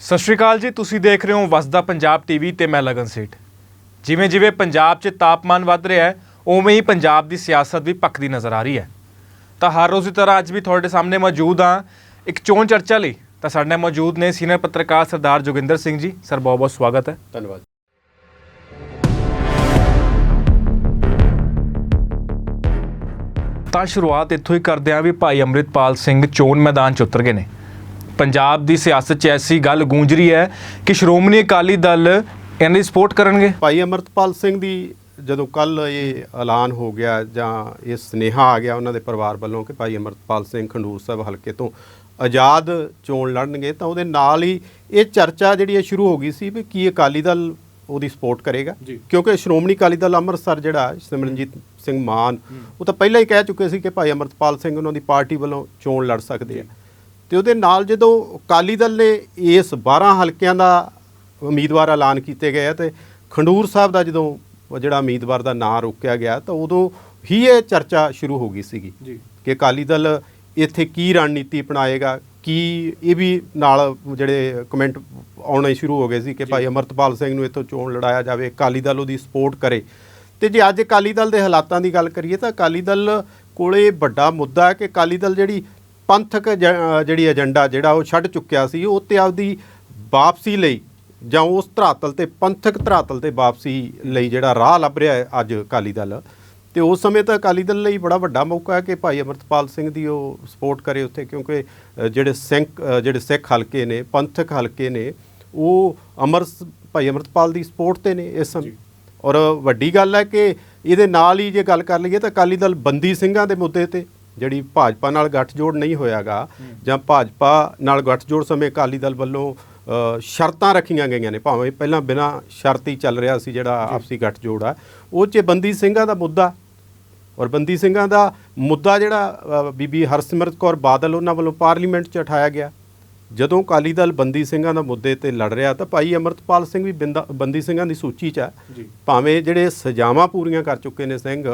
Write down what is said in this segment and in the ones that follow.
ਸਤਿ ਸ਼੍ਰੀ ਅਕਾਲ ਜੀ ਤੁਸੀਂ ਦੇਖ ਰਹੇ ਹੋ ਵਸਦਾ ਪੰਜਾਬ ਟੀਵੀ ਤੇ ਮੈਂ ਲਗਨ ਸੇਠ। ਜਿਵੇਂ ਜਿਵੇਂ ਪੰਜਾਬ 'ਚ ਤਾਪਮਾਨ ਵੱਧ ਰਿਹਾ ਹੈ ਉਵੇਂ ਹੀ ਪੰਜਾਬ ਦੀ ਸਿਆਸਤ ਵੀ ਭਖਦੀ ਨਜ਼ਰ ਆ ਰਹੀ ਹੈ। ਤਾਂ ਹਰ ਰੋਜ਼ ਦੀ ਤਰ੍ਹਾਂ ਅੱਜ ਵੀ ਤੁਹਾਡੇ ਸਾਹਮਣੇ ਮੌਜੂਦ ਹਾਂ ਇੱਕ ਚੋਣ ਚਰਚਾ ਲਈ। ਤਾਂ ਸਾਡੇ ਨਾਲ ਮੌਜੂਦ ਨੇ ਸੀਨੀਅਰ ਪੱਤਰਕਾਰ ਸਰਦਾਰ ਜੋਗਿੰਦਰ ਸਿੰਘ ਜੀ ਸਰ ਬਹੁਤ ਬਹੁਤ ਸਵਾਗਤ ਹੈ। ਧੰਨਵਾਦ। ਤਾਂ ਸ਼ੁਰੂਆਤ ਇੱਥੋਂ ਹੀ ਕਰਦੇ ਹਾਂ ਵੀ ਭਾਈ ਅੰਮ੍ਰਿਤਪਾਲ ਸਿੰਘ ਚੋਣ ਮੈਦਾਨ 'ਚ ਉਤਰ ਗਏ ਨੇ। ਪੰਜਾਬ ਦੀ ਸਿਆਸਤ 'ਚ ਐਸੀ ਗੱਲ ਗੂੰਜ ਰਹੀ ਹੈ ਕਿ ਸ਼੍ਰੋਮਣੀ ਅਕਾਲੀ ਦਲ ਇਹਨਾਂ ਦੀ ਸਪੋਰਟ ਕਰਨਗੇ? ਭਾਈ ਅਮਰਤਪਾਲ ਸਿੰਘ ਦੀ ਜਦੋਂ ਕੱਲ ਇਹ ਐਲਾਨ ਹੋ ਗਿਆ ਜਾਂ ਇਹ ਸੁਨੇਹਾ ਆ ਗਿਆ ਉਹਨਾਂ ਦੇ ਪਰਿਵਾਰ ਵੱਲੋਂ ਕਿ ਭਾਈ ਅਮਰਤਪਾਲ ਸਿੰਘ ਖੰਡੂਰ ਸਾਹਿਬ ਹਲਕੇ ਤੋਂ ਆਜ਼ਾਦ ਚੋਣ ਲੜਨਗੇ ਤਾਂ ਉਹਦੇ ਨਾਲ ਹੀ ਇਹ ਚਰਚਾ ਜਿਹੜੀ ਹੈ ਸ਼ੁਰੂ ਹੋ ਗਈ ਸੀ ਵੀ ਕੀ ਅਕਾਲੀ ਦਲ ਉਹਦੀ ਸਪੋਰਟ ਕਰੇਗਾ? ਕਿਉਂਕਿ ਸ਼੍ਰੋਮਣੀ ਅਕਾਲੀ ਦਲ ਅੰਮ੍ਰਿਤਸਰ ਜਿਹੜਾ ਸਿਮਰਨਜੀਤ ਸਿੰਘ ਮਾਨ ਉਹ ਤਾਂ ਪਹਿਲਾਂ ਹੀ ਕਹਿ ਚੁੱਕੇ ਸੀ ਕਿ ਭਾਈ ਅਮਰਤਪਾਲ ਸਿੰਘ ਉਹਨਾਂ ਦੀ ਪਾਰਟੀ ਵੱਲੋਂ ਚੋਣ ਲੜ ਸਕਦੇ ਆ। ਤੇ ਉਹਦੇ ਨਾਲ ਜਦੋਂ ਅਕਾਲੀ ਦਲ ਨੇ ਇਸ 12 ਹਲਕਿਆਂ ਦਾ ਉਮੀਦਵਾਰ ਐਲਾਨ ਕੀਤੇ ਗਏ ਤੇ ਖੰਡੂਰ ਸਾਹਿਬ ਦਾ ਜਦੋਂ ਜਿਹੜਾ ਉਮੀਦਵਾਰ ਦਾ ਨਾਂ ਰੋਕਿਆ ਗਿਆ ਤਾਂ ਉਦੋਂ ਹੀ ਇਹ ਚਰਚਾ ਸ਼ੁਰੂ ਹੋ ਗਈ ਸੀਗੀ। ਕਿ ਅਕਾਲੀ ਦਲ ਇੱਥੇ ਕੀ ਰਣਨੀਤੀ ਅਪਣਾਏਗਾ ਕੀ ਇਹ ਵੀ ਨਾਲ ਜਿਹੜੇ ਕਮੈਂਟ ਆਉਣੇ ਸ਼ੁਰੂ ਹੋ ਗਏ ਸੀ ਕਿ ਭਾਈ ਅਮਰਤਪਾਲ ਸਿੰਘ ਨੂੰ ਇੱਥੋਂ ਚੋਣ ਲੜਾਇਆ ਜਾਵੇ ਅਕਾਲੀ ਦਲ ਉਹਦੀ ਸਪੋਰਟ ਕਰੇ ਤੇ ਜੇ ਅੱਜ ਅਕਾਲੀ ਦਲ ਦੇ ਹਾਲਾਤਾਂ ਦੀ ਗੱਲ ਕਰੀਏ ਤਾਂ ਅਕਾਲੀ ਦਲ ਕੋਲੇ ਵੱਡਾ ਮੁੱਦਾ ਹੈ ਕਿ ਅਕਾਲੀ ਦਲ ਜਿਹੜੀ ਪੰਥਕ ਜਿਹੜੀ ਏਜੰਡਾ ਜਿਹੜਾ ਉਹ ਛੱਡ ਚੁੱਕਿਆ ਸੀ, ਉਹ ਤੇ ਆਪਦੀ ਵਾਪਸੀ ਲਈ ਜਾਂ ਉਸ ਧਰਾਤਲ ਤੇ, ਪੰਥਕ ਧਰਾਤਲ ਤੇ ਵਾਪਸੀ ਲਈ ਜਿਹੜਾ ਰਾਹ ਲੱਭ ਰਿਹਾ ਹੈ ਅੱਜ ਅਕਾਲੀ ਦਲ। ਤੇ ਉਸ ਸਮੇਂ ਤਾਂ ਅਕਾਲੀ ਦਲ ਲਈ ਬੜਾ ਵੱਡਾ ਮੌਕਾ ਹੈ ਕਿ ਭਾਈ ਅਮਰਤਪਾਲ ਸਿੰਘ ਦੀ ਉਹ ਸਪੋਰਟ ਕਰੇ ਉੱਥੇ, ਕਿਉਂਕਿ ਜਿਹੜੇ ਸਿੰਘ ਜਿਹੜੇ ਸਿੱਖ ਹਲਕੇ ਨੇ, ਪੰਥਕ ਹਲਕੇ ਨੇ, ਉਹ ਅਮਰ ਭਾਈ ਅਮਰਤਪਾਲ ਦੀ ਸਪੋਰਟ ਤੇ ਨੇ ਇਸ ਸਮੇਂ। ਔਰ ਵੱਡੀ ਗੱਲ ਹੈ ਕਿ ਇਹਦੇ ਨਾਲ ਹੀ ਜੇ ਗੱਲ ਕਰ ਲਈਏ ਤਾਂ ਅਕਾਲੀ ਦਲ ਬੰਦੀ ਸਿੰਘਾਂ ਦੇ ਮੁੱਦੇ ਤੇ ਜਿਹੜੀ ਭਾਜਪਾ ਨਾਲ ਗੱਠਜੋੜ ਨਹੀਂ ਹੋਇਆਗਾ ਜਾਂ ਭਾਜਪਾ ਨਾਲ ਗੱਠਜੋੜ ਸਮੇਂ ਅਕਾਲੀ ਦਲ ਵੱਲੋਂ ਸ਼ਰਤਾਂ ਰੱਖੀਆਂ ਗਈਆਂ ਨੇ। ਭਾਵੇਂ ਪਹਿਲਾਂ ਬਿਨਾਂ ਸ਼ਰਤੀ ਚੱਲ ਰਿਹਾ ਸੀ ਜਿਹੜਾ ਆਪਸੀ ਗੱਠਜੋੜ ਆ। ਉਹ 'ਚ ਬੰਦੀ ਸਿੰਘਾਂ ਦਾ ਮੁੱਦਾ। ਔਰ ਬੰਦੀ ਸਿੰਘਾਂ ਦਾ ਮੁੱਦਾ ਜਿਹੜਾ ਬੀਬੀ ਹਰਸਿਮਰਤ ਕੌਰ ਬਾਦਲ ਉਹਨਾਂ ਵੱਲੋਂ ਪਾਰਲੀਮੈਂਟ 'ਚ ਉਠਾਇਆ ਗਿਆ। ਜਦੋਂ ਅਕਾਲੀ ਦਲ ਬੰਦੀ ਸਿੰਘਾਂ ਦਾ ਮੁੱਦੇ ਤੇ ਲੜ ਰਿਹਾ ਤਾਂ ਭਾਈ ਅਮਰਤਪਾਲ ਸਿੰਘ ਵੀ ਬਿੰਦਾ- ਬੰਦੀ ਸਿੰਘਾਂ ਦੀ ਸੂਚੀ 'ਚ ਹੈ। ਭਾਵੇਂ ਜਿਹੜੇ ਸਜ਼ਾਵਾਂ ਪੂਰੀਆਂ ਕਰ ਚੁੱਕੇ ਨੇ ਸਿੰਘ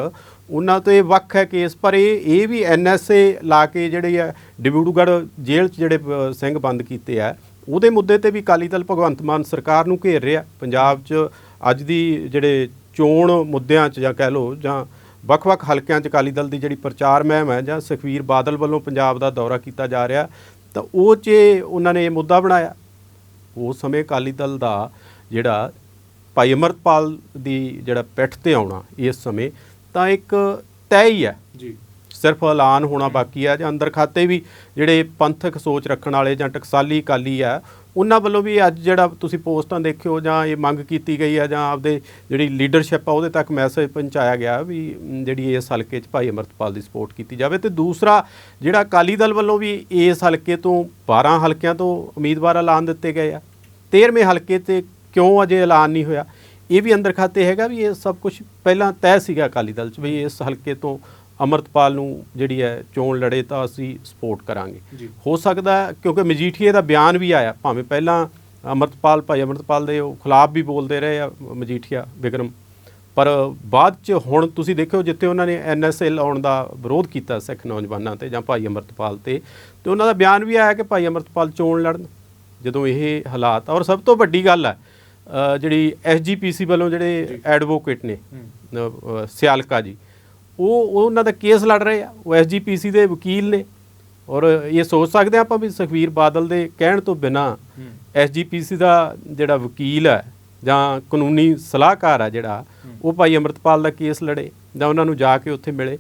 ਉਹਨਾਂ ਤੋਂ ਇਹ ਵੱਖ ਹੈ ਕੇਸ ਪਰ ਇਹ ਇਹ ਵੀ ਐਨਐਸਏ ਲਾ ਕੇ ਜਿਹੜੇ ਆ ਡਿਬੜੂਗੜ੍ਹ ਜੇਲ੍ਹ 'ਚ ਜਿਹੜੇ ਅ, ਸਿੰਘ ਬੰਦ ਕੀਤੇ ਆ ਉਹਦੇ ਮੁੱਦੇ ਤੇ ਵੀ ਅਕਾਲੀ ਦਲ ਭਗਵੰਤ ਮਾਨ ਸਰਕਾਰ ਨੂੰ ਘੇਰ ਰਿਹਾ। ਪੰਜਾਬ 'ਚ ਅੱਜ ਦੀ ਜਿਹੜੇ ਚੋਣ ਮੁੱਦਿਆਂ 'ਚ ਜਾਂ ਕਹਿ ਲਓ ਜਾਂ ਵੱਖ-ਵੱਖ ਹਲਕਿਆਂ 'ਚ ਅਕਾਲੀ ਦਲ ਦੀ ਜਿਹੜੀ ਪ੍ਰਚਾਰ ਮੁਹਿੰਮ ਹੈ ਜਾਂ ਸੁਖਵੀਰ ਬਾਦਲ ਵੱਲੋਂ ਪੰਜਾਬ ਦਾ ਦੌਰਾ ਕੀਤਾ ਜਾ ਰਿਹਾ ਤਾਂ ਉਹ 'ਚ ਉਹਨਾਂ ਨੇ ਇਹ ਮੁੱਦਾ ਬਣਾਇਆ ਉਸ ਸਮੇਂ ਅਕਾਲੀ ਦਲ ਦਾ ਜਿਹੜਾ ਭਾਈ ਅਮਰਤਪਾਲ ਦੀ ਜਿਹੜਾ ਪਿੱਠ ਤੇ ਆਉਣਾ ਇਸ ਸਮੇਂ ਤਾਂ ਇੱਕ ਤੈਅ ਹੀ ਹੈ। ਸਿਰਫ ਐਲਾਨ ਹੋਣਾ ਬਾਕੀ ਹੈ ਜਾਂ ਅੰਦਰ ਖਾਤੇ ਵੀ ਜਿਹੜੇ ਪੰਥਕ ਸੋਚ ਰੱਖਣ ਵਾਲੇ ਜਾਂ ਟਕਸਾਲੀ ਅਕਾਲੀ ਆ, ਉਹਨਾਂ ਵੱਲੋਂ ਵੀ ਅੱਜ ਜਿਹੜਾ ਤੁਸੀਂ ਪੋਸਟਾਂ ਦੇਖਿਓ ਜਾਂ ਇਹ ਮੰਗ ਕੀਤੀ ਗਈ ਆ ਜਾਂ ਆਪਦੇ ਜਿਹੜੀ ਲੀਡਰਸ਼ਿਪ ਆ, ਉਹਦੇ ਤੱਕ ਮੈਸੇਜ ਪਹੁੰਚਾਇਆ ਗਿਆ ਵੀ ਜਿਹੜੀ ਇਸ ਹਲਕੇ 'ਚ ਭਾਈ ਅਮਰਤਪਾਲ ਦੀ ਸਪੋਰਟ ਕੀਤੀ ਜਾਵੇ। ਤੇ ਦੂਸਰਾ ਜਿਹੜਾ ਅਕਾਲੀ ਦਲ ਵੱਲੋਂ ਵੀ ਇਸ ਹਲਕੇ ਤੋਂ 12 ਹਲਕਿਆਂ ਤੋਂ ਉਮੀਦਵਾਰ ਐਲਾਨ ਦਿੱਤੇ ਗਏ ਆ। 13ਵੇਂ ਹਲਕੇ ਤੇ ਕਿਉਂ ਅਜੇ ਐਲਾਨ ਨਹੀਂ ਹੋਇਆ? ਇਹ ਵੀ ਅੰਦਰ ਖਾਤੇ ਹੈਗਾ ਵੀ ਇਹ ਸਭ ਕੁਝ ਪਹਿਲਾਂ ਤੈਅ ਸੀਗਾ ਅਕਾਲੀ ਦਲ 'ਚ ਵੀ ਇਸ ਹਲਕੇ ਤੋਂ ਅਮਰਤਪਾਲ ਨੂੰ ਜਿਹੜੀ ਹੈ ਚੋਣ ਲੜੇ ਤਾਂ ਅਸੀਂ ਸਪੋਰਟ ਕਰਾਂਗੇ। ਹੋ ਸਕਦਾ ਕਿਉਂਕਿ ਮਜੀਠੀਏ ਦਾ ਬਿਆਨ ਵੀ ਆਇਆ ਭਾਵੇਂ ਪਹਿਲਾਂ ਅਮਰਤਪਾਲ ਭਾਈ ਅਮਰਤਪਾਲ ਦੇ ਉਹ ਖਿਲਾਫ ਵੀ ਬੋਲਦੇ ਰਹੇ ਆ ਮਜੀਠੀਆ ਵਿਕਰਮ। ਪਰ ਬਾਅਦ ਚ ਹੁਣ ਤੁਸੀਂ ਦੇਖਿਓ ਜਿੱਥੇ ਉਹਨਾਂ ਨੇ ਐਨਐਸਏ ਲਾਉਣ ਦਾ ਵਿਰੋਧ ਕੀਤਾ ਸਿੱਖ ਨੌਜਵਾਨਾਂ ਤੇ ਜਾਂ ਭਾਈ ਅਮਰਤਪਾਲ ਤੇ ਤੇ ਉਹਨਾਂ ਦਾ ਬਿਆਨ ਵੀ ਆਇਆ ਕਿ ਭਾਈ ਅਮਰਤਪਾਲ ਚੋਣ ਲੜਨ। ਜਦੋਂ ਇਹ ਹਾਲਾਤ ਔਰ ਸਭ ਤੋਂ ਵੱਡੀ ਗੱਲ ਹੈ ਜਿਹੜੀ ਐਸਜੀਪੀਸੀ ਵੱਲੋਂ ਜਿਹੜੇ ਐਡਵੋਕੇਟ ਨੇ ਸਿਆਲਕਾ ਜੀ ਉਹ ਉਹ ਉਹਨਾਂ ਦਾ ਕੇਸ ਲੜ ਰਹੇ ਆ ਉਹ ਐਸਜੀਪੀਸੀ ਦੇ ਵਕੀਲ ਨੇ। ਔਰ ਇਹ ਸੋਚ ਸਕਦੇ ਆਪਾਂ ਵੀ ਸੁਖਵੀਰ ਬਾਦਲ ਦੇ ਕਹਿਣ ਤੋਂ ਬਿਨਾ ਐਸਜੀਪੀਸੀ ਦਾ ਜਿਹੜਾ ਵਕੀਲ ਹੈ ਜਾਂ ਕਾਨੂੰਨੀ ਸਲਾਹਕਾਰ ਹੈ ਜਿਹੜਾ ਉਹ ਭਾਈ ਅਮਰਤਪਾਲ ਦਾ ਕੇਸ ਲੜੇ ਜਾਂ ਉਹਨਾਂ ਨੂੰ ਜਾ ਕੇ ਉੱਥੇ ਮਿਲੇ।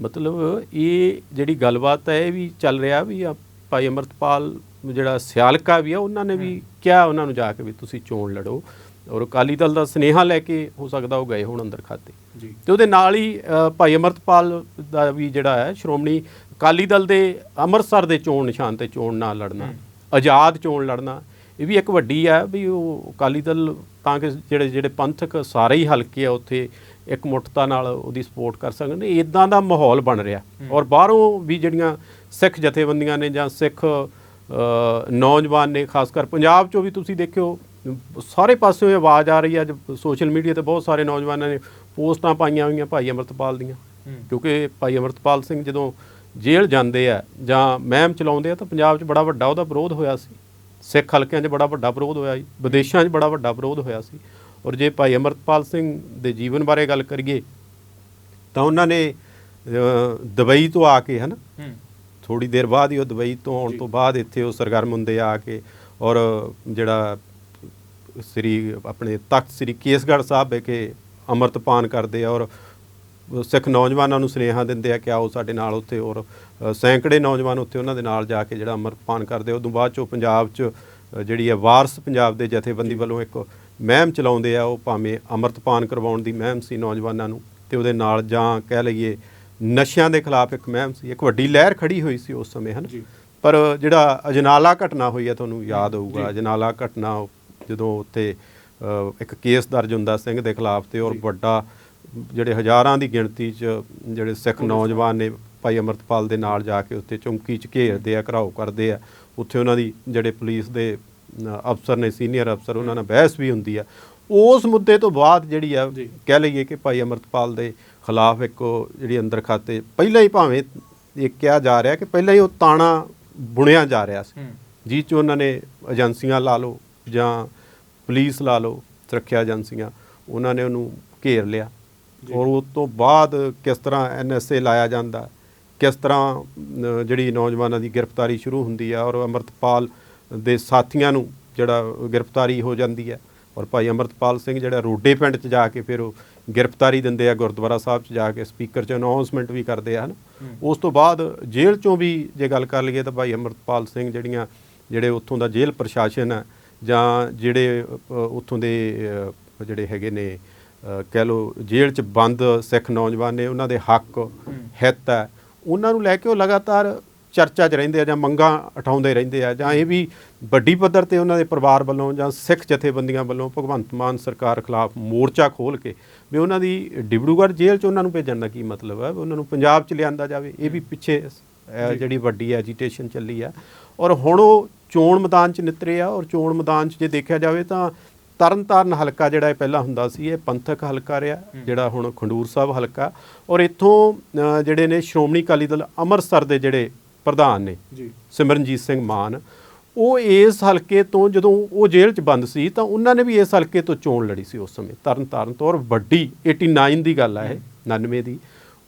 ਮਤਲਬ ਇਹ ਜਿਹੜੀ ਗੱਲਬਾਤ ਹੈ ਇਹ ਵੀ ਚੱਲ ਰਿਹਾ ਵੀ ਆ ਭਾਈ ਅਮਰਤਪਾਲ ਜਿਹੜਾ ਸਿਆਲਕਾ ਵੀ ਆ ਉਹਨਾਂ ਨੇ ਵੀ ਕਿਹਾ ਉਹਨਾਂ ਨੂੰ ਜਾ ਕੇ ਵੀ ਤੁਸੀਂ ਚੋਣ ਲੜੋ। ਔਰ ਅਕਾਲੀ ਦਲ ਦਾ ਸਨੇਹਾ ਲੈ ਕੇ ਹੋ ਸਕਦਾ ਉਹ ਗਏ ਹੋਣ ਅੰਦਰ ਖਾਤੇ। ਜੀ। ਤੇ ਉਹਦੇ ਨਾਲ ਹੀ ਭਾਈ ਅਮਰਤਪਾਲ ਦਾ ਵੀ ਜਿਹੜਾ ਹੈ ਸ਼੍ਰੋਮਣੀ ਅਕਾਲੀ ਦਲ ਦੇ ਅੰਮ੍ਰਿਤਸਰ ਦੇ ਚੋਣ ਨਿਸ਼ਾਨ ਤੇ ਚੋਣ ਨਾ ਲੜਨਾ ਆਜ਼ਾਦ ਚੋਣ ਲੜਨਾ ਇਹ ਵੀ ਇੱਕ ਵੱਡੀ ਹੈ ਵੀ ਉਹ ਅਕਾਲੀ ਦਲ ਤਾਂ ਕਿ ਜਿਹੜੇ ਜਿਹੜੇ ਪੰਥਕ ਸਾਰੇ ਹੀ ਹਲਕੇ ਆ ਉੱਥੇ ਇੱਕ ਮੁੱਠਤਾ ਨਾਲ ਉਹਦੀ ਸਪੋਰਟ ਕਰ ਸਕਣ। ਇਦਾਂ ਦਾ ਮਾਹੌਲ ਬਣ ਰਿਹਾ। ਔਰ ਬਾਹਰੋਂ ਵੀ ਜਿਹੜੀਆਂ ਸਿੱਖ ਜਥੇਬੰਦੀਆਂ ਨੇ ਜਾਂ ਸਿੱਖ ਨੌਜਵਾਨ ਨੇ ਖਾਸ ਕਰ ਪੰਜਾਬ ਚੋਂ ਵੀ ਤੁਸੀਂ ਦੇਖਿਓ ਸਾਰੇ ਪਾਸਿਓਂ ਇਹ ਆਵਾਜ਼ ਆ ਰਹੀ ਹੈ। ਅੱਜ ਸੋਸ਼ਲ ਮੀਡੀਆ ਤੇ ਬਹੁਤ ਸਾਰੇ ਨੌਜਵਾਨਾਂ ਨੇ ਪੋਸਟਾਂ ਪਾਈਆਂ ਹੋਈਆਂ ਭਾਈ ਅਮਰਤਪਾਲ ਦੀਆਂ। ਕਿਉਂਕਿ ਭਾਈ ਅਮਰਤਪਾਲ ਸਿੰਘ ਜਦੋਂ ਜੇਲ੍ਹ ਜਾਂਦੇ ਆ ਜਾਂ ਮਹਿਮ ਚਲਾਉਂਦੇ ਆ ਤਾਂ ਪੰਜਾਬ 'ਚ ਬੜਾ ਵੱਡਾ ਉਹਦਾ ਵਿਰੋਧ ਹੋਇਆ ਸੀ। ਸਿੱਖ ਹਲਕਿਆਂ 'ਚ ਬੜਾ ਵੱਡਾ ਵਿਰੋਧ ਹੋਇਆ ਜੀ ਵਿਦੇਸ਼ਾਂ 'ਚ ਬੜਾ ਵੱਡਾ ਵਿਰੋਧ ਹੋਇਆ ਸੀ। ਔਰ ਜੇ ਭਾਈ ਅਮਰਤਪਾਲ ਸਿੰਘ ਦੇ ਜੀਵਨ ਬਾਰੇ ਗੱਲ ਕਰੀਏ ਤਾਂ ਉਹਨਾਂ ਨੇ ਦੁਬਈ ਤੋਂ ਆ ਕੇ ਹਨਾ ਥੋੜੀ ਦੇਰ ਬਾਅਦ ਹੀ ਉਹ ਦੁਬਈ ਤੋਂ ਆਉਣ ਤੋਂ ਬਾਅਦ ਇੱਥੇ ਉਹ ਸਰਗਰਮ ਹੁੰਦੇ ਆ ਕੇ ਔਰ ਜਿਹੜਾ ਸ੍ਰੀ ਆਪਣੇ ਤਖਤ ਸ੍ਰੀ ਕੇਸਗੜ੍ਹ ਸਾਹਿਬ ਵਿਖੇ ਅੰਮ੍ਰਿਤਪਾਨ ਕਰਦੇ ਆ ਔਰ ਸਿੱਖ ਨੌਜਵਾਨਾਂ ਨੂੰ ਸੁਨੇਹਾ ਦਿੰਦੇ ਆ ਕਿ ਆਓ ਸਾਡੇ ਨਾਲ ਉੱਥੇ ਔਰ ਸੈਂਕੜੇ ਨੌਜਵਾਨ ਉੱਥੇ ਉਹਨਾਂ ਦੇ ਨਾਲ ਜਾ ਕੇ ਜਿਹੜਾ ਅੰਮ੍ਰਿਤਪਾਨ ਕਰਦੇ ਉਦੋਂ ਬਾਅਦ ਚੋਂ ਪੰਜਾਬ 'ਚ ਜਿਹੜੀ ਹੈ ਵਾਰਸ ਪੰਜਾਬ ਦੇ ਜਥੇਬੰਦੀ ਵੱਲੋਂ ਇੱਕ ਮਹਿਮ ਚਲਾਉਂਦੇ ਆ ਉਹ ਭਾਵੇਂ ਅੰਮ੍ਰਿਤਪਾਨ ਕਰਵਾਉਣ ਦੀ ਮਹਿਮ ਸੀ ਨੌਜਵਾਨਾਂ ਨੂੰ ਤੇ ਉਹਦੇ ਨਾਲ ਜਾਂ ਕਹਿ ਲਈਏ ਨਸ਼ਿਆਂ ਦੇ ਖਿਲਾਫ ਇੱਕ ਮਹਿਮ ਸੀ। ਇੱਕ ਵੱਡੀ ਲਹਿਰ ਖੜੀ ਹੋਈ ਸੀ ਉਸ ਸਮੇਂ ਹਨ। ਪਰ ਜਿਹੜਾ ਅਜਨਾਲਾ ਘਟਨਾ ਹੋਈ ਹੈ ਤੁਹਾਨੂੰ ਯਾਦ ਹੋਊਗਾ ਅਜਨਾਲਾ ਘਟਨਾ ਜਦੋਂ ਉੱਥੇ ਇੱਕ ਕੇਸ ਦਰਜ ਹੁੰਦਾ ਸਿੰਘ ਦੇ ਖਿਲਾਫ ਤੇ ਔਰ ਵੱਡਾ ਜਿਹੜੇ ਹਜ਼ਾਰਾਂ ਦੀ ਗਿਣਤੀ 'ਚ ਜਿਹੜੇ ਸਿੱਖ ਨੌਜਵਾਨ ਨੇ ਭਾਈ ਅਮਰਤਪਾਲ ਦੇ ਨਾਲ ਜਾ ਕੇ ਉੱਥੇ ਚੌਂਕੀ 'ਚ ਘੇਰਦੇ ਆ ਘਰਾਓ ਕਰਦੇ ਆ। ਉੱਥੇ ਉਹਨਾਂ ਦੀ ਜਿਹੜੇ ਪੁਲਿਸ ਦੇ ਅਫਸਰ ਨੇ ਸੀਨੀਅਰ ਅਫਸਰ ਉਹਨਾਂ ਨਾਲ ਬਹਿਸ ਵੀ ਹੁੰਦੀ ਆ। ਉਸ ਮੁੱਦੇ ਤੋਂ ਬਾਅਦ ਜਿਹੜੀ ਆ ਜੀ। ਕਹਿ ਲਈਏ ਕਿ ਭਾਈ ਅਮਰਤਪਾਲ ਦੇ ਖਿਲਾਫ ਇੱਕ ਜਿਹੜੀ ਅੰਦਰ ਖਾਤੇ ਪਹਿਲਾਂ ਹੀ ਭਾਵੇਂ ਇਹ ਕਿਹਾ ਜਾ ਰਿਹਾ ਕਿ ਪਹਿਲਾਂ ਹੀ ਉਹ ਤਾਣਾ ਬੁਣਿਆ ਜਾ ਰਿਹਾ ਸੀ। ਜਿਸ 'ਚ ਉਹਨਾਂ ਨੇ ਏਜੰਸੀਆਂ ਲਾ ਲਓ ਜਾਂ ਪੁਲਿਸ ਲਾ ਲਓ ਸੁਰੱਖਿਆ ਏਜੰਸੀਆਂ ਉਹਨਾਂ ਨੇ ਉਹਨੂੰ ਘੇਰ ਲਿਆ। ਔਰ ਉਸ ਤੋਂ ਬਾਅਦ ਕਿਸ ਤਰ੍ਹਾਂ ਐਨਐਸਏ ਲਾਇਆ ਜਾਂਦਾ ਕਿਸ ਤਰ੍ਹਾਂ ਜਿਹੜੀ ਨੌਜਵਾਨਾਂ ਦੀ ਗ੍ਰਿਫਤਾਰੀ ਸ਼ੁਰੂ ਹੁੰਦੀ ਆ ਔਰ ਅਮਰਤਪਾਲ ਦੇ ਸਾਥੀਆਂ ਨੂੰ ਜਿਹੜਾ ਗ੍ਰਿਫਤਾਰੀ ਹੋ ਜਾਂਦੀ ਹੈ ਔਰ ਭਾਈ ਅਮਰਤਪਾਲ ਸਿੰਘ ਜਿਹੜਾ ਰੋਡੇ ਪਿੰਡ 'ਚ ਜਾ ਕੇ ਫਿਰ ਉਹ ਗ੍ਰਿਫਤਾਰੀ ਦਿੰਦੇ ਆ ਗੁਰਦੁਆਰਾ ਸਾਹਿਬ 'ਚ ਜਾ ਕੇ ਸਪੀਕਰ 'ਚ ਅਨਾਉਂਸਮੈਂਟ ਵੀ ਕਰਦੇ ਆ ਹਨ ਉਸ ਤੋਂ ਬਾਅਦ ਜੇਲ੍ਹ 'ਚੋਂ ਵੀ ਜੇ ਗੱਲ ਕਰ ਲਈਏ ਤਾਂ ਭਾਈ ਅਮਰਤਪਾਲ ਸਿੰਘ ਜਿਹੜੀਆਂ ਜਿਹੜੇ ਉੱਥੋਂ ਦਾ ਜੇਲ੍ਹ ਪ੍ਰਸ਼ਾਸਨ ਹੈ ਜਾਂ ਜਿਹੜੇ ਉੱਥੋਂ ਦੇ ਜਿਹੜੇ ਹੈਗੇ ਨੇ ਕਹਿ ਲਓ ਜੇਲ੍ਹ 'ਚ ਬੰਦ ਸਿੱਖ ਨੌਜਵਾਨ ਨੇ ਉਹਨਾਂ ਦੇ ਹੱਕ ਹਿੱਤ ਹੈ ਉਹਨਾਂ ਨੂੰ ਲੈ ਕੇ ਉਹ ਲਗਾਤਾਰ ਚਰਚਾ 'ਚ ਰਹਿੰਦੇ ਆ ਜਾਂ ਮੰਗਾਂ ਉਠਾਉਂਦੇ ਰਹਿੰਦੇ ਆ ਜਾਂ ਇਹ ਵੀ ਵੱਡੀ ਪੱਧਰ ਤੇ ਉਹਨਾਂ ਦੇ ਪਰਿਵਾਰ ਵੱਲੋਂ ਜਾਂ ਸਿੱਖ ਜਥੇਬੰਦੀਆਂ ਵੱਲੋਂ ਭਗਵੰਤ ਮਾਨ ਸਰਕਾਰ ਖਿਲਾਫ ਮੋਰਚਾ ਖੋਲ ਕੇ ਵੀ ਉਹਨਾਂ ਦੀ ਡਿਬੜੂਗੜ੍ਹ ਜੇਲ੍ਹ 'ਚ ਉਹਨਾਂ ਨੂੰ ਭੇਜਣ ਦਾ ਕੀ ਮਤਲਬ ਹੈ? ਉਹਨਾਂ ਨੂੰ ਪੰਜਾਬ 'ਚ ਲਿਆਂਦਾ ਜਾਵੇ ਇਹ ਵੀ ਪਿੱਛੇ ਜਿਹੜੀ ਵੱਡੀ ਐਜੀਟੇਸ਼ਨ ਚੱਲੀ ਆ। ਔਰ ਹੁਣ ਉਹ ਚੋਣ ਮੈਦਾਨ 'ਚ ਨਿਤਰੇ ਆ ਔਰ ਚੋਣ ਮੈਦਾਨ 'ਚ ਜੇ ਦੇਖਿਆ ਜਾਵੇ ਤਾਂ ਤਰਨਤਾਰਨ ਹਲਕਾ ਜਿਹੜਾ ਇਹ ਪਹਿਲਾਂ ਹੁੰਦਾ ਸੀ ਇਹ ਪੰਥਕ ਹਲਕਾ ਰਿਹਾ ਜਿਹੜਾ ਹੁਣ ਖੰਡੂਰ ਸਾਹਿਬ ਹਲਕਾ। ਔਰ ਇੱਥੋਂ ਜਿਹੜੇ ਨੇ ਸ਼੍ਰੋਮਣੀ ਅਕਾਲੀ ਦਲ ਅੰਮ੍ਰਿਤਸਰ ਦੇ ਜਿਹੜੇ ਪ੍ਰਧਾਨ ਨੇ ਜੀ। ਸਿਮਰਨਜੀਤ ਸਿੰਘ ਮਾਨ ਉਹ ਇਸ ਹਲਕੇ ਤੋਂ ਜਦੋਂ ਉਹ ਜੇਲ੍ਹ 'ਚ ਬੰਦ ਸੀ ਤਾਂ ਉਹਨਾਂ ਨੇ ਵੀ ਇਸ ਹਲਕੇ ਤੋਂ ਚੋਣ ਲੜੀ ਸੀ ਉਸ ਸਮੇਂ। ਤਰਨ ਤਾਰਨ ਤੋਂ ਔਰ ਵੱਡੀ 89 ਦੀ ਗੱਲ ਆ ਇਹ 99 ਦੀ।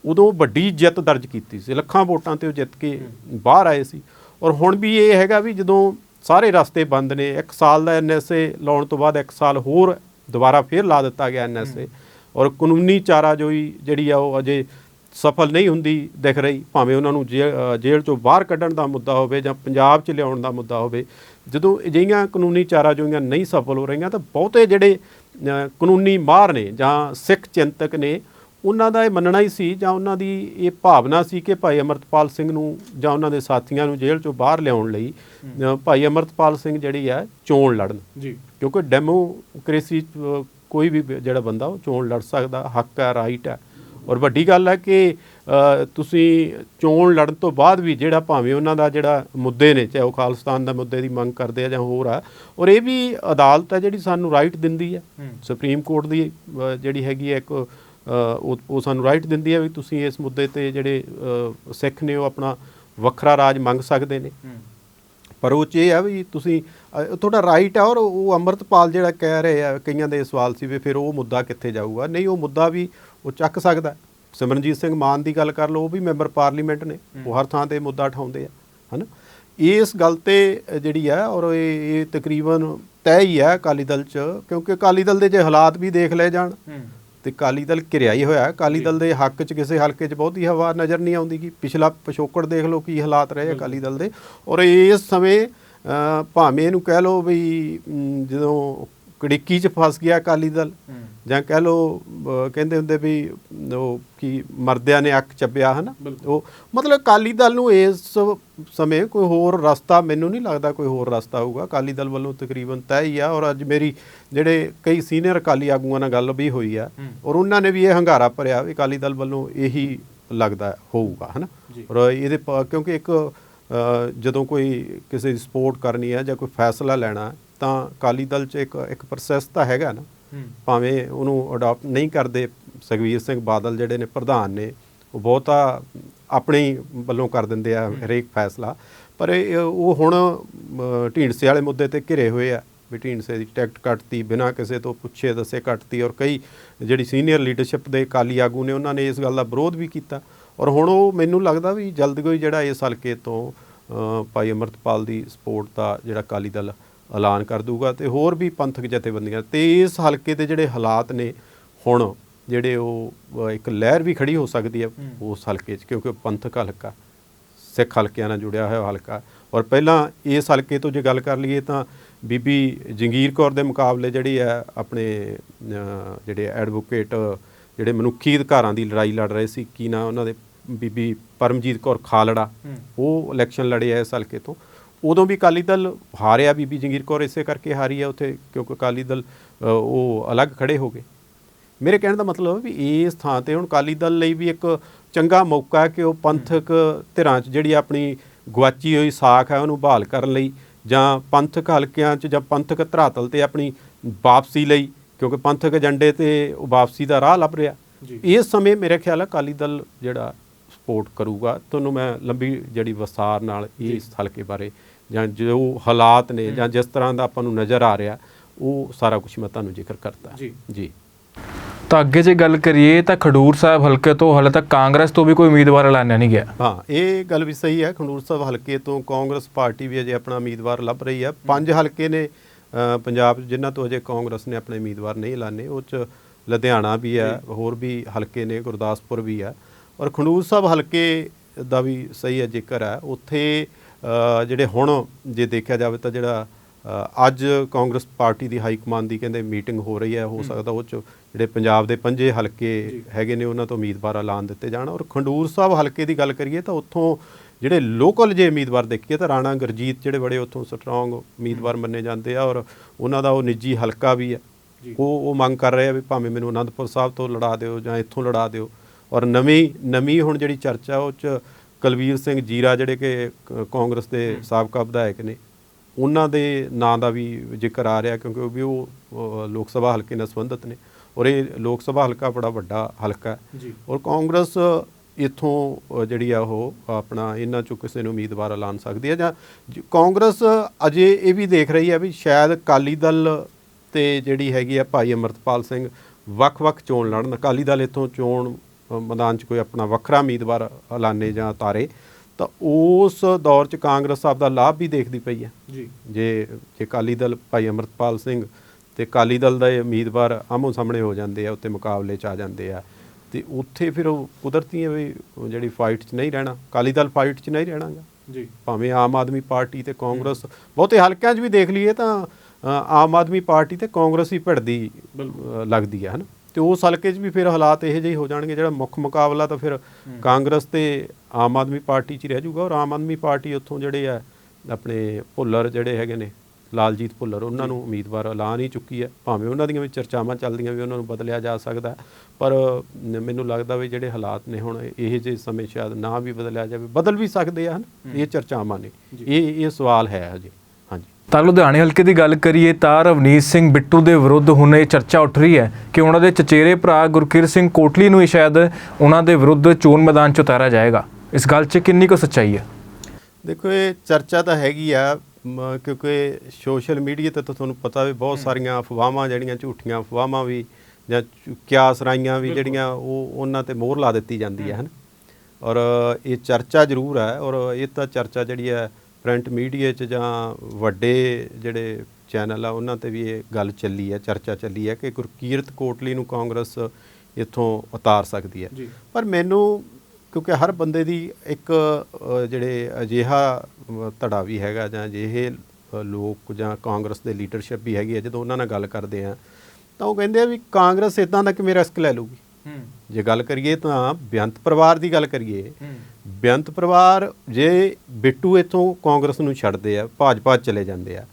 ਉਦੋਂ ਵੱਡੀ ਜਿੱਤ ਦਰਜ ਕੀਤੀ ਸੀ। ਲੱਖਾਂ ਵੋਟਾਂ ਤੇ ਉਹ ਜਿੱਤ ਕੇ ਬਾਹਰ ਆਏ ਸੀ। ਔਰ ਹੁਣ ਵੀ ਇਹ ਹੈਗਾ ਵੀ ਜਦੋਂ ਸਾਰੇ ਰਸਤੇ ਬੰਦ ਨੇ ਇੱਕ ਸਾਲ ਦਾ ਐਨਐਸਏ ਲਾਉਣ ਤੋਂ ਬਾਅਦ ਇੱਕ ਸਾਲ ਹੋਰ ਦੁਬਾਰਾ ਫੇਰ ਲਾ ਦਿੱਤਾ ਗਿਆ ਐਨਐਸਏ ਔਰ ਕਾਨੂੰਨੀ ਚਾਰਾਜੋਈ ਜਿਹੜੀ ਆ ਉਹ ਅਜੇ ਸਫਲ ਨਹੀਂ ਹੁੰਦੀ ਦਿਖ ਰਹੀ ਭਾਵੇਂ ਉਹਨਾਂ ਨੂੰ ਜੇਲ੍ਹ ਚੋਂ ਬਾਹਰ ਕੱਢਣ ਦਾ ਮੁੱਦਾ ਹੋਵੇ ਜਾਂ ਪੰਜਾਬ 'ਚ ਲਿਆਉਣ ਦਾ ਮੁੱਦਾ ਹੋਵੇ ਜਦੋਂ ਅਜਿਹੀਆਂ ਕਾਨੂੰਨੀ ਚਾਰਾਜੋਈਆਂ ਨਹੀਂ ਸਫਲ ਹੋ ਰਹੀਆਂ ਤਾਂ ਬਹੁਤੇ ਜਿਹੜੇ ਕਾਨੂੰਨੀ ਮਾਹਰ ਨੇ ਜਾਂ ਸਿੱਖ ਚਿੰਤਕ ਨੇ ਉਹਨਾਂ ਦਾ ਇਹ ਮੰਨਣਾ ਹੀ ਸੀ ਜਾਂ ਉਹਨਾਂ ਦੀ ਇਹ ਭਾਵਨਾ ਸੀ ਕਿ ਭਾਈ ਅਮਰਤਪਾਲ ਸਿੰਘ ਨੂੰ ਜਾਂ ਉਹਨਾਂ ਦੇ ਸਾਥੀਆਂ ਨੂੰ ਜੇਲ੍ਹ ਚੋਂ ਬਾਹਰ ਲਿਆਉਣ ਲਈ ਭਾਈ ਅਮਰਤਪਾਲ ਸਿੰਘ ਜਿਹੜੀ ਹੈ ਚੋਣ ਲੜਨ। ਜੀ। ਕਿਉਂਕਿ ਡੈਮੋਕ੍ਰੇਸੀ ਕੋਈ ਵੀ ਜਿਹੜਾ ਬੰਦਾ ਉਹ ਚੋਣ ਲੜ ਸਕਦਾ ਹੱਕ ਹੈ ਰਾਈਟ ਹੈ। ਔਰ ਵੱਡੀ ਗੱਲ ਹੈ ਕਿ ਤੁਸੀਂ ਚੋਣ ਲੜਨ ਤੋਂ ਬਾਅਦ ਵੀ ਜਿਹੜਾ ਭਾਵੇਂ ਉਹਨਾਂ ਦਾ ਜਿਹੜਾ ਮੁੱਦੇ ਨੇ ਚਾਹੇ ਉਹ ਖਾਲਿਸਤਾਨ ਦਾ ਮੁੱਦੇ ਦੀ ਮੰਗ ਕਰਦੇ ਆ ਜਾਂ ਹੋਰ ਆ ਔਰ ਇਹ ਵੀ ਅਦਾਲਤ ਹੈ ਜਿਹੜੀ ਸਾਨੂੰ ਰਾਈਟ ਦਿੰਦੀ ਹੈ। ਸੁਪਰੀਮ ਕੋਰਟ ਦੀ ਜਿਹੜੀ ਹੈਗੀ ਹੈ ਇੱਕ ਉਹ ਉਹ ਸਾਨੂੰ ਰਾਈਟ ਦਿੰਦੀ ਹੈ ਵੀ ਤੁਸੀਂ ਇਸ ਮੁੱਦੇ ਤੇ ਜਿਹੜੇ ਸਿੱਖ ਨੇ ਉਹ ਆਪਣਾ ਵੱਖਰਾ ਰਾਜ ਮੰਗ ਸਕਦੇ ਨੇ। ਪਰ ਉਹ 'ਚ ਇਹ ਆ ਵੀ ਤੁਸੀਂ ਤੁਹਾਡਾ ਰਾਈਟ ਆ ਔਰ ਉਹ ਅੰਮ੍ਰਿਤਪਾਲ ਜਿਹੜਾ ਕਹਿ ਰਹੇ ਆ ਕਈਆਂ ਦੇ ਸਵਾਲ ਸੀ ਵੀ ਫਿਰ ਉਹ ਮੁੱਦਾ ਕਿੱਥੇ ਜਾਊਗਾ। ਨਹੀਂ ਉਹ ਮੁੱਦਾ ਵੀ ਉਹ ਚੱਕ ਸਕਦਾ। ਸਿਮਰਨਜੀਤ ਸਿੰਘ ਮਾਨ ਦੀ ਗੱਲ ਕਰ ਲਓ ਉਹ ਵੀ ਮੈਂਬਰ ਪਾਰਲੀਮੈਂਟ ਨੇ। ਉਹ ਹਰ ਥਾਂ ਤੇ ਮੁੱਦਾ ਉਠਾਉਂਦੇ ਆ ਹਨਾ? ਇਸ ਗੱਲ ਤੇ ਜਿਹੜੀ ਆ ਔਰ ਇਹ ਇਹ ਤਕਰੀਬਨ ਤੈਅ ਹੀ ਹੈ ਅਕਾਲੀ ਦਲ 'ਚ ਕਿਉਂਕਿ ਅਕਾਲੀ ਦਲ ਦੇ ਜੇ ਹਾਲਾਤ ਵੀ ਦੇਖ ਲਏ ਜਾਣ ਤੇ ਅਕਾਲੀ ਦਲ ਘਿਰਿਆ ਹੀ ਹੋਇਆ ਅਕਾਲੀ ਦਲ ਦੇ ਹੱਕ 'ਚ ਕਿਸੇ ਹਲਕੇ 'ਚ ਬਹੁਤੀ ਹਵਾ ਨਜ਼ਰ ਨਹੀਂ ਆਉਂਦੀ ਕਿ ਪਿਛਲਾ ਪਿਛੋਕੜ ਦੇਖ ਲਓ ਕੀ ਹਾਲਾਤ ਰਹੇ ਅਕਾਲੀ ਦਲ ਦੇ। ਔਰ ਇਸ ਸਮੇਂ ਭਾਵੇਂ ਇਹਨੂੰ ਕਹਿ ਲਓ ਵੀ ਜਦੋਂ ਕੜਿੱਕੀ 'ਚ ਫਸ ਗਿਆ ਅਕਾਲੀ ਦਲ ਜਾਂ ਕਹਿ ਲਓ ਅ, ਕਹਿੰਦੇ ਹੁੰਦੇ ਵੀ ਉਹ ਕੀ ਮਰਦਿਆਂ ਨੇ ਅੱਖ ਚੱਬਿਆ ਹਨਾ। ਉਹ ਮਤਲਬ ਅਕਾਲੀ ਦਲ ਨੂੰ ਇਸ ਸਮੇਂ ਕੋਈ ਹੋਰ ਰਸਤਾ ਮੈਨੂੰ ਨਹੀਂ ਲੱਗਦਾ ਕੋਈ ਹੋਰ ਰਸਤਾ ਹੋਊਗਾ ਅਕਾਲੀ ਦਲ ਵੱਲੋਂ ਤਕਰੀਬਨ ਤੈਅ ਹੀ ਆ ਔਰ ਅੱਜ ਮੇਰੀ ਜਿਹੜੇ ਕਈ ਸੀਨੀਅਰ ਅਕਾਲੀ ਆਗੂਆਂ ਨਾਲ ਗੱਲ ਵੀ ਹੋਈ ਆ। ਔਰ ਉਹਨਾਂ ਨੇ ਵੀ ਇਹ ਹੰਗਾਰਾ ਭਰਿਆ ਵੀ ਅਕਾਲੀ ਦਲ ਵੱਲੋਂ ਇਹੀ ਲੱਗਦਾ ਹੋਊਗਾ ਹਨਾ। ਔਰ ਇਹਦੇ ਕਿਉਂਕਿ ਇੱਕ ਜਦੋਂ ਕੋਈ ਕਿਸੇ ਦੀ ਸਪੋਰਟ ਕਰਨੀ ਹੈ ਜਾਂ ਕੋਈ ਫੈਸਲਾ ਲੈਣਾ ਹੈ, ਤਾਂ ਅਕਾਲੀ ਦਲ 'ਚ ਇੱਕ ਇੱਕ ਪ੍ਰੋਸੈਸ ਤਾਂ ਹੈਗਾ ਨਾ। ਭਾਵੇਂ ਉਹਨੂੰ ਅਡਾਪਟ ਨਹੀਂ ਕਰਦੇ ਸੁਖਵੀਰ ਸਿੰਘ ਬਾਦਲ ਜਿਹੜੇ ਨੇ ਪ੍ਰਧਾਨ ਨੇ ਉਹ ਬਹੁਤਾ ਆਪਣੇ ਵੱਲੋਂ ਕਰ ਦਿੰਦੇ ਆ ਹਰੇਕ ਫੈਸਲਾ। ਪਰ ਉਹ ਹੁਣ ਢੀਂਡਸੇ ਵਾਲੇ ਮੁੱਦੇ ਤੇ ਘਿਰੇ ਹੋਏ ਆ ਵੀ ਢੀਂਡਸੇ ਦੀ ਟਿਕਟ ਕੱਟਤੀ ਬਿਨਾਂ ਕਿਸੇ ਤੋਂ ਪੁੱਛੇ ਦੱਸੇ ਕੱਟਤੀ ਔਰ ਕਈ ਜਿਹੜੀ ਸੀਨੀਅਰ ਲੀਡਰਸ਼ਿਪ ਦੇ ਕਾਲੀ ਆਗੂ ਨੇ ਉਹਨਾਂ ਨੇ ਇਸ ਗੱਲ ਦਾ ਵਿਰੋਧ ਵੀ ਕੀਤਾ। ਔਰ ਹੁਣ ਉਹ ਮੈਨੂੰ ਲੱਗਦਾ ਵੀ ਜਲਦ ਕੋਈ ਜਿਹੜਾ ਇਸ ਹਲਕੇ ਤੋਂ ਭਾਈ ਅਮਰਤਪਾਲ ਦੀ ਸਪੋਰਟ ਦਾ ਜਿਹੜਾ ਕਾਲੀ ਦਲ ਐਲਾਨ ਕਰ ਦੂਗਾ ਤੇ ਹੋਰ ਵੀ ਪੰਥਕ ਜਥੇਬੰਦੀਆਂ ਤੇ ਇਸ ਹਲਕੇ ਦੇ ਜਿਹੜੇ ਹਾਲਾਤ ਨੇ ਹੁਣ ਜਿਹੜੇ ਉਹ ਇੱਕ ਲਹਿਰ ਵੀ ਖੜੀ ਹੋ ਸਕਦੀ ਹੈ ਉਸ ਹਲਕੇ 'ਚ ਕਿਉਂਕਿ ਉਹ ਪੰਥਕ ਹਲਕਾ ਸਿੱਖ ਹਲਕਿਆਂ ਨਾਲ ਜੁੜਿਆ ਹੋਇਆ ਹਲਕਾ। ਔਰ ਪਹਿਲਾਂ ਇਸ ਹਲਕੇ ਤੋਂ ਜੇ ਗੱਲ ਕਰ ਲਈਏ ਤਾਂ ਬੀਬੀ ਜੰਗੀਰ ਕੌਰ ਦੇ ਮੁਕਾਬਲੇ ਜਿਹੜੀ ਹੈ ਆਪਣੇ ਜਿਹੜੇ ਐਡਵੋਕੇਟ ਜਿਹੜੇ ਮਨੁੱਖੀ ਅਧਿਕਾਰਾਂ ਦੀ ਲੜਾਈ ਲੜ ਰਹੇ ਸੀ ਕੀ ਨਾ ਉਹਨਾਂ ਦੇ ਬੀਬੀ ਪਰਮਜੀਤ ਕੌਰ ਖਾਲੜਾ ਉਹ ਇਲੈਕਸ਼ਨ ਲੜੇ ਆ ਇਸ ਹਲਕੇ ਤੋਂ। ਉਦੋਂ ਵੀ ਅਕਾਲੀ ਦਲ ਹਾਰਿਆ ਬੀਬੀ ਜੰਗੀਰ ਕੌਰ ਇਸੇ ਕਰਕੇ ਹਾਰੀ ਆ ਉੱਥੇ ਕਿਉਂਕਿ ਅਕਾਲੀ ਦਲ ਉਹ ਅਲੱਗ ਖੜੇ ਹੋ ਗਏ। ਮੇਰੇ ਕਹਿਣ ਦਾ ਮਤਲਬ ਵੀ ਇਸ ਥਾਂ ਤੇ ਹੁਣ ਅਕਾਲੀ ਦਲ ਲਈ ਵੀ ਇੱਕ ਚੰਗਾ ਮੌਕਾ ਹੈ ਕਿ ਉਹ ਪੰਥਕ ਧਿਰਾਂ 'ਚ ਜਿਹੜੀ ਆਪਣੀ ਗਵਾਚੀ ਹੋਈ ਸਾਖ ਹੈ ਉਹਨੂੰ ਬਹਾਲ ਕਰਨ ਲਈ ਜਾਂ ਪੰਥਕ ਹਲਕਿਆਂ 'ਚ ਜਾਂ ਪੰਥਕ ਧਰਾਤਲ ਤੇ ਆਪਣੀ ਵਾਪਸੀ ਲਈ ਕਿਉਂਕਿ ਪੰਥਕ ਏਜੰਡੇ ਤੇ ਉਹ ਵਾਪਸੀ ਦਾ ਰਾਹ ਲੱਭ ਰਿਹਾ। ਇਸ ਸਮੇਂ ਮੇਰੇ ਖਿਆਲ ਹੈ ਅਕਾਲੀ ਦਲ ਜਿਹੜਾ ਸਪੋਰਟ ਕਰੂਗਾ ਤੁਹਾਨੂੰ ਮੈਂ ਲੰਬੀ ਜਿਹੜੀ ਵਿਸਥਾਰ ਨਾਲ ਇਸ ਹਲਕੇ ਬਾਰੇ ਜਾਂ ਜੋ ਹਾਲਾਤ ਨੇ ਜਾਂ ਜਿਸ ਤਰ੍ਹਾਂ ਦਾ ਆਪਾਂ ਨੂੰ ਨਜ਼ਰ ਆ ਰਿਹਾ ਉਹ ਸਾਰਾ ਕੁਝ ਮੈਂ ਤੁਹਾਨੂੰ ਜ਼ਿਕਰ ਕਰਤਾ। ਜੀ। ਜੀ। ਤਾਂ ਅੱਗੇ ਜੇ ਗੱਲ ਕਰੀਏ ਤਾਂ ਖਡੂਰ ਸਾਹਿਬ ਹਲਕੇ ਤੋਂ ਹਾਲੇ ਤੱਕ ਕਾਂਗਰਸ ਤੋਂ ਵੀ ਕੋਈ ਉਮੀਦਵਾਰ ਐਲਾਨਿਆ ਨਹੀਂ ਗਿਆ। ਹਾਂ ਇਹ ਗੱਲ ਵੀ ਸਹੀ ਹੈ ਖੰਡੂਰ ਸਾਹਿਬ ਹਲਕੇ ਤੋਂ ਕਾਂਗਰਸ ਪਾਰਟੀ ਵੀ ਅਜੇ ਆਪਣਾ ਉਮੀਦਵਾਰ ਲੱਭ ਰਹੀ ਹੈ। ਪੰਜ ਹਲਕੇ ਨੇ ਪੰਜਾਬ 'ਚ ਜਿਨ੍ਹਾਂ ਤੋਂ ਅਜੇ ਕਾਂਗਰਸ ਨੇ ਆਪਣੇ ਉਮੀਦਵਾਰ ਨਹੀਂ ਐਲਾਨੇ ਉਹ 'ਚ ਲੁਧਿਆਣਾ ਵੀ ਹੈ ਹੋਰ ਵੀ ਹਲਕੇ ਨੇ ਗੁਰਦਾਸਪੁਰ ਵੀ ਹੈ। ਔਰ ਖੰਡੂਰ ਸਾਹਿਬ ਹਲਕੇ ਦਾ ਵੀ ਸਹੀ ਹੈ ਜ਼ਿਕਰ ਹੈ। ਉੱਥੇ ਜਿਹੜੇ ਹੁਣ ਜੇ ਦੇਖਿਆ ਜਾਵੇ ਤਾਂ ਜਿਹੜਾ ਅੱਜ ਕਾਂਗਰਸ ਪਾਰਟੀ ਦੀ ਹਾਈ ਕਮਾਂਡ ਦੀ ਕਹਿੰਦੇ ਮੀਟਿੰਗ ਹੋ ਰਹੀ ਹੈ ਹੋ ਸਕਦਾ ਉਹ ਚ ਜਿਹੜੇ ਪੰਜਾਬ ਦੇ ਪੰਜੇ ਹਲਕੇ ਹੈਗੇ ਨੇ ਉਹਨਾਂ ਤੋਂ ਉਮੀਦਵਾਰ ਐਲਾਨ ਦਿੱਤੇ ਜਾਣ। ਔਰ ਖੰਡੂਰ ਸਾਹਿਬ ਹਲਕੇ ਦੀ ਗੱਲ ਕਰੀਏ ਤਾਂ ਉੱਥੋਂ ਜਿਹੜੇ ਲੋਕਲ ਜੇ ਉਮੀਦਵਾਰ ਦੇਖੀਏ ਤਾਂ ਰਾਣਾ ਗੁਰਜੀਤ ਜਿਹੜੇ ਬੜੇ ਉੱਥੋਂ ਸਟਰੋਂਗ ਉਮੀਦਵਾਰ ਮੰਨੇ ਜਾਂਦੇ ਆ ਔਰ ਉਹਨਾਂ ਦਾ ਉਹ ਨਿੱਜੀ ਹਲਕਾ ਵੀ ਹੈ। ਉਹ ਉਹ ਮੰਗ ਕਰ ਰਹੇ ਆ ਵੀ ਭਾਵੇਂ ਮੈਨੂੰ ਅਨੰਦਪੁਰ ਸਾਹਿਬ ਤੋਂ ਲੜਾ ਦਿਓ ਜਾਂ ਇੱਥੋਂ ਲੜਾ ਦਿਓ। ਔਰ ਨਵੀਂ ਨਵੀਂ ਹੁਣ ਜਿਹੜੀ ਚਰਚਾ ਉਹ ਚ ਕੁਲਵੀਰ ਸਿੰਘ ਜੀਰਾ ਜਿਹੜੇ ਕਿ ਕਾਂਗਰਸ ਦੇ ਸਾਬਕਾ ਵਿਧਾਇਕ ਨੇ ਉਹਨਾਂ ਦੇ ਨਾਂ ਦਾ ਵੀ ਜ਼ਿਕਰ ਆ ਰਿਹਾ ਕਿਉਂਕਿ ਉਹ ਵੀ ਉਹ ਲੋਕ ਸਭਾ ਹਲਕੇ ਨਾਲ ਸੰਬੰਧਿਤ ਨੇ ਔਰ ਇਹ ਲੋਕ ਸਭਾ ਹਲਕਾ ਬੜਾ ਵੱਡਾ ਹਲਕਾ ਹੈ। ਔਰ ਕਾਂਗਰਸ ਇਥੋਂ ਜਿਹੜੀ ਆ ਉਹ ਆਪਣਾ ਇਹਨਾਂ ਚੋਂ ਕਿਸੇ ਨੂੰ ਉਮੀਦਵਾਰ ਐਲਾਨ ਸਕਦੀ ਹੈ ਜਾਂ ਕਾਂਗਰਸ ਅਜੇ ਇਹ ਵੀ ਦੇਖ ਰਹੀ ਹੈ ਵੀ ਸ਼ਾਇਦ ਅਕਾਲੀ ਦਲ ਤੇ ਜਿਹੜੀ ਹੈਗੀ ਆ ਭਾਈ ਅਮਰਤਪਾਲ ਸਿੰਘ ਵੱਖ-ਵੱਖ ਚੋਣ ਲੜਨ ਅਕਾਲੀ ਦਲ ਇਥੋਂ ਚੋਣ ਮੈਦਾਨ 'ਚ ਕੋਈ ਆਪਣਾ ਵੱਖਰਾ ਉਮੀਦਵਾਰ ਐਲਾਨੇ ਜਾਂ ਤਾਰੇ ਤਾਂ ਉਸ ਦੌਰ 'ਚ ਕਾਂਗਰਸ ਆਪ ਦਾ ਲਾਭ ਵੀ ਦੇਖਦੀ ਪਈ ਹੈ। ਜੀ। ਜੇ ਜੇ ਅਕਾਲੀ ਦਲ ਭਾਈ ਅਮਰਤਪਾਲ ਸਿੰਘ ਤੇ ਅਕਾਲੀ ਦਲ ਦਾ ਇਹ ਉਮੀਦਵਾਰ ਆਮੋ ਸਾਹਮਣੇ ਹੋ ਜਾਂਦੇ ਆ ਉੱਤੇ ਮੁਕਾਬਲੇ 'ਚ ਆ ਜਾਂਦੇ ਆ ਤੇ ਉੱਥੇ ਫਿਰ ਉਹ ਕੁਦਰਤੀ ਹੈ ਵੀ ਜਿਹੜੀ ਫਾਈਟ 'ਚ ਨਹੀਂ ਰਹਿਣਾ ਅਕਾਲੀ ਦਲ ਫਾਈਟ 'ਚ ਨਹੀਂ ਰਹਿਣਾਗਾ। ਜੀ। ਭਾਵੇਂ ਆਮ ਆਦਮੀ ਪਾਰਟੀ ਤੇ ਕਾਂਗਰਸ ਬਹੁਤੇ ਹਲਕਿਆਂ 'ਚ ਵੀ ਦੇਖ ਲਈਏ ਤਾਂ ਆਮ ਆਦਮੀ ਪਾਰਟੀ ਤੇ ਕਾਂਗਰਸ ਹੀ ਭਿੜਦੀ ਲੱਗਦੀ ਹੈ ਹਨ? ਤੇ ਉਸ ਹਲਕੇ 'ਚ ਵੀ ਫਿਰ ਹਾਲਾਤ ਇਹੋ ਜਿਹੇ ਹੀ ਹੋ ਜਾਣਗੇ ਜਿਹੜਾ ਮੁੱਖ ਮੁਕਾਬਲਾ ਤਾਂ ਫਿਰ ਕਾਂਗਰਸ ਤੇ ਆਮ ਆਦਮੀ ਪਾਰਟੀ 'ਚ ਹੀ ਰਹਿ ਜਾਊਗਾ ਔਰ ਆਮ ਆਦਮੀ ਪਾਰਟੀ ਉੱਥੋਂ ਜਿਹੜੇ ਆ ਆਪਣੇ ਭੁੱਲਰ ਜਿਹੜੇ ਹੈਗੇ ਨੇ ਲਾਲਜੀਤ ਭੁੱਲਰ ਉਹਨਾਂ ਨੂੰ ਉਮੀਦਵਾਰ ਐਲਾਨ ਹੀ ਚੁੱਕੀ ਹੈ। ਭਾਵੇਂ ਉਹਨਾਂ ਦੀਆਂ ਵੀ ਚਰਚਾਵਾਂ ਚੱਲਦੀਆਂ ਵੀ ਉਹਨਾਂ ਨੂੰ ਬਦਲਿਆ ਜਾ ਸਕਦਾ ਪਰ ਮੈਨੂੰ ਲੱਗਦਾ ਵੀ ਜਿਹੜੇ ਹਾਲਾਤ ਨੇ ਹੁਣ ਇਹ ਜਿਹੇ ਸਮੇਂ ਸ਼ਾਇਦ ਨਾ ਵੀ ਬਦਲਿਆ ਜਾਵੇ ਬਦਲ ਵੀ ਸਕਦੇ ਆ ਹਨ ਇਹ ਚਰਚਾਵਾਂ ਨੇ। ਇਹ ਇਹ ਸਵਾਲ ਹੈ ਹਾਂਜੀ। ਤਾਂ ਲੁਧਿਆਣੇ ਹਲਕੇ ਦੀ ਗੱਲ ਕਰੀਏ ਤਾਂ ਰਵਨੀਤ ਸਿੰਘ ਬਿੱਟੂ ਦੇ ਵਿਰੁੱਧ ਹੁਣ ਇਹ ਚਰਚਾ ਉੱਠ ਰਹੀ ਹੈ ਕਿ ਉਹਨਾਂ ਦੇ ਚਚੇਰੇ ਭਰਾ ਗੁਰਕੀਰਤ ਸਿੰਘ ਕੋਟਲੀ ਨੂੰ ਹੀ ਸ਼ਾਇਦ ਉਹਨਾਂ ਦੇ ਵਿਰੁੱਧ ਚੋਣ ਮੈਦਾਨ 'ਚ ਉਤਾਰਿਆ ਜਾਏਗਾ। ਇਸ ਗੱਲ 'ਚ ਕਿੰਨੀ ਕੁ ਸੱਚਾਈ ਹੈ? ਦੇਖੋ ਇਹ ਚਰਚਾ ਤਾਂ ਹੈਗੀ ਆ ਕਿਉਂਕਿ ਸੋਸ਼ਲ ਮੀਡੀਆ ਤੇ ਤਾਂ ਤੁਹਾਨੂੰ ਪਤਾ ਵੀ ਬਹੁਤ ਸਾਰੀਆਂ ਅਫਵਾਹਾਂ ਜਿਹੜੀਆਂ ਝੂਠੀਆਂ ਅਫਵਾਹਾਂ ਵੀ ਜਾਂ ਕਿਆਸ ਰਾਈਆਂ ਵੀ ਜਿਹੜੀਆਂ ਉਹ ਉਹਨਾਂ ਤੇ ਮੋਹਰ ਲਾ ਦਿੱਤੀ ਜਾਂਦੀ ਹੈ। ਹਨ? ਔਰ ਇਹ ਚਰਚਾ ਜ਼ਰੂਰ ਹੈ ਔਰ ਇਹ ਤਾਂ ਚਰਚਾ ਜਿਹੜੀ ਹੈ ਪ੍ਰਿੰਟ ਮੀਡੀਆ 'ਚ ਜਾਂ ਵੱਡੇ ਜਿਹੜੇ ਚੈਨਲ ਆ ਉਹਨਾਂ ਤੇ ਵੀ ਇਹ ਗੱਲ ਚੱਲੀ ਹੈ ਚਰਚਾ ਚੱਲੀ ਹੈ ਕਿ ਗੁਰਕੀਰਤ ਕੋਟਲੀ ਨੂੰ ਕਾਂਗਰਸ ਇੱਥੋਂ ਉਤਾਰ ਸਕਦੀ ਹੈ। ਪਰ ਮੈਨੂੰ ਕਿਉਂਕਿ ਹਰ ਬੰਦੇ ਦੀ ਇੱਕ ਜਿਹੜੇ ਅਜਿਹਾ ਧੜਾ ਵੀ ਹੈਗਾ ਜਾਂ ਅਜਿਹੇ ਅ, ਲੋਕ ਜਾਂ ਕਾਂਗਰਸ ਦੇ ਲੀਡਰਸ਼ਿਪ ਵੀ ਹੈਗੀ ਹੈ ਜਦੋਂ ਉਹਨਾਂ ਨਾਲ ਗੱਲ ਕਰਦੇ ਆ ਤਾਂ ਉਹ ਕਹਿੰਦੇ ਆ ਵੀ ਕਾਂਗਰਸ ਇਦਾਂ ਦਾ ਕਿਵੇਂ ਰਿਸਕ ਲੈ ਲੂਗੀ ਜੇ ਗੱਲ ਕਰੀਏ ਤਾਂ ਬੇਅੰਤ ਪਰਿਵਾਰ ਦੀ ਗੱਲ ਕਰੀਏ ਬੇਅੰਤ ਪਰਿਵਾਰ ਜੇ ਬਿੱਟੂ ਇੱਥੋਂ ਕਾਂਗਰਸ ਨੂੰ ਛੱਡਦੇ ਆ ਭਾਜਪਾ ਚਲੇ ਜਾਂਦੇ ਆ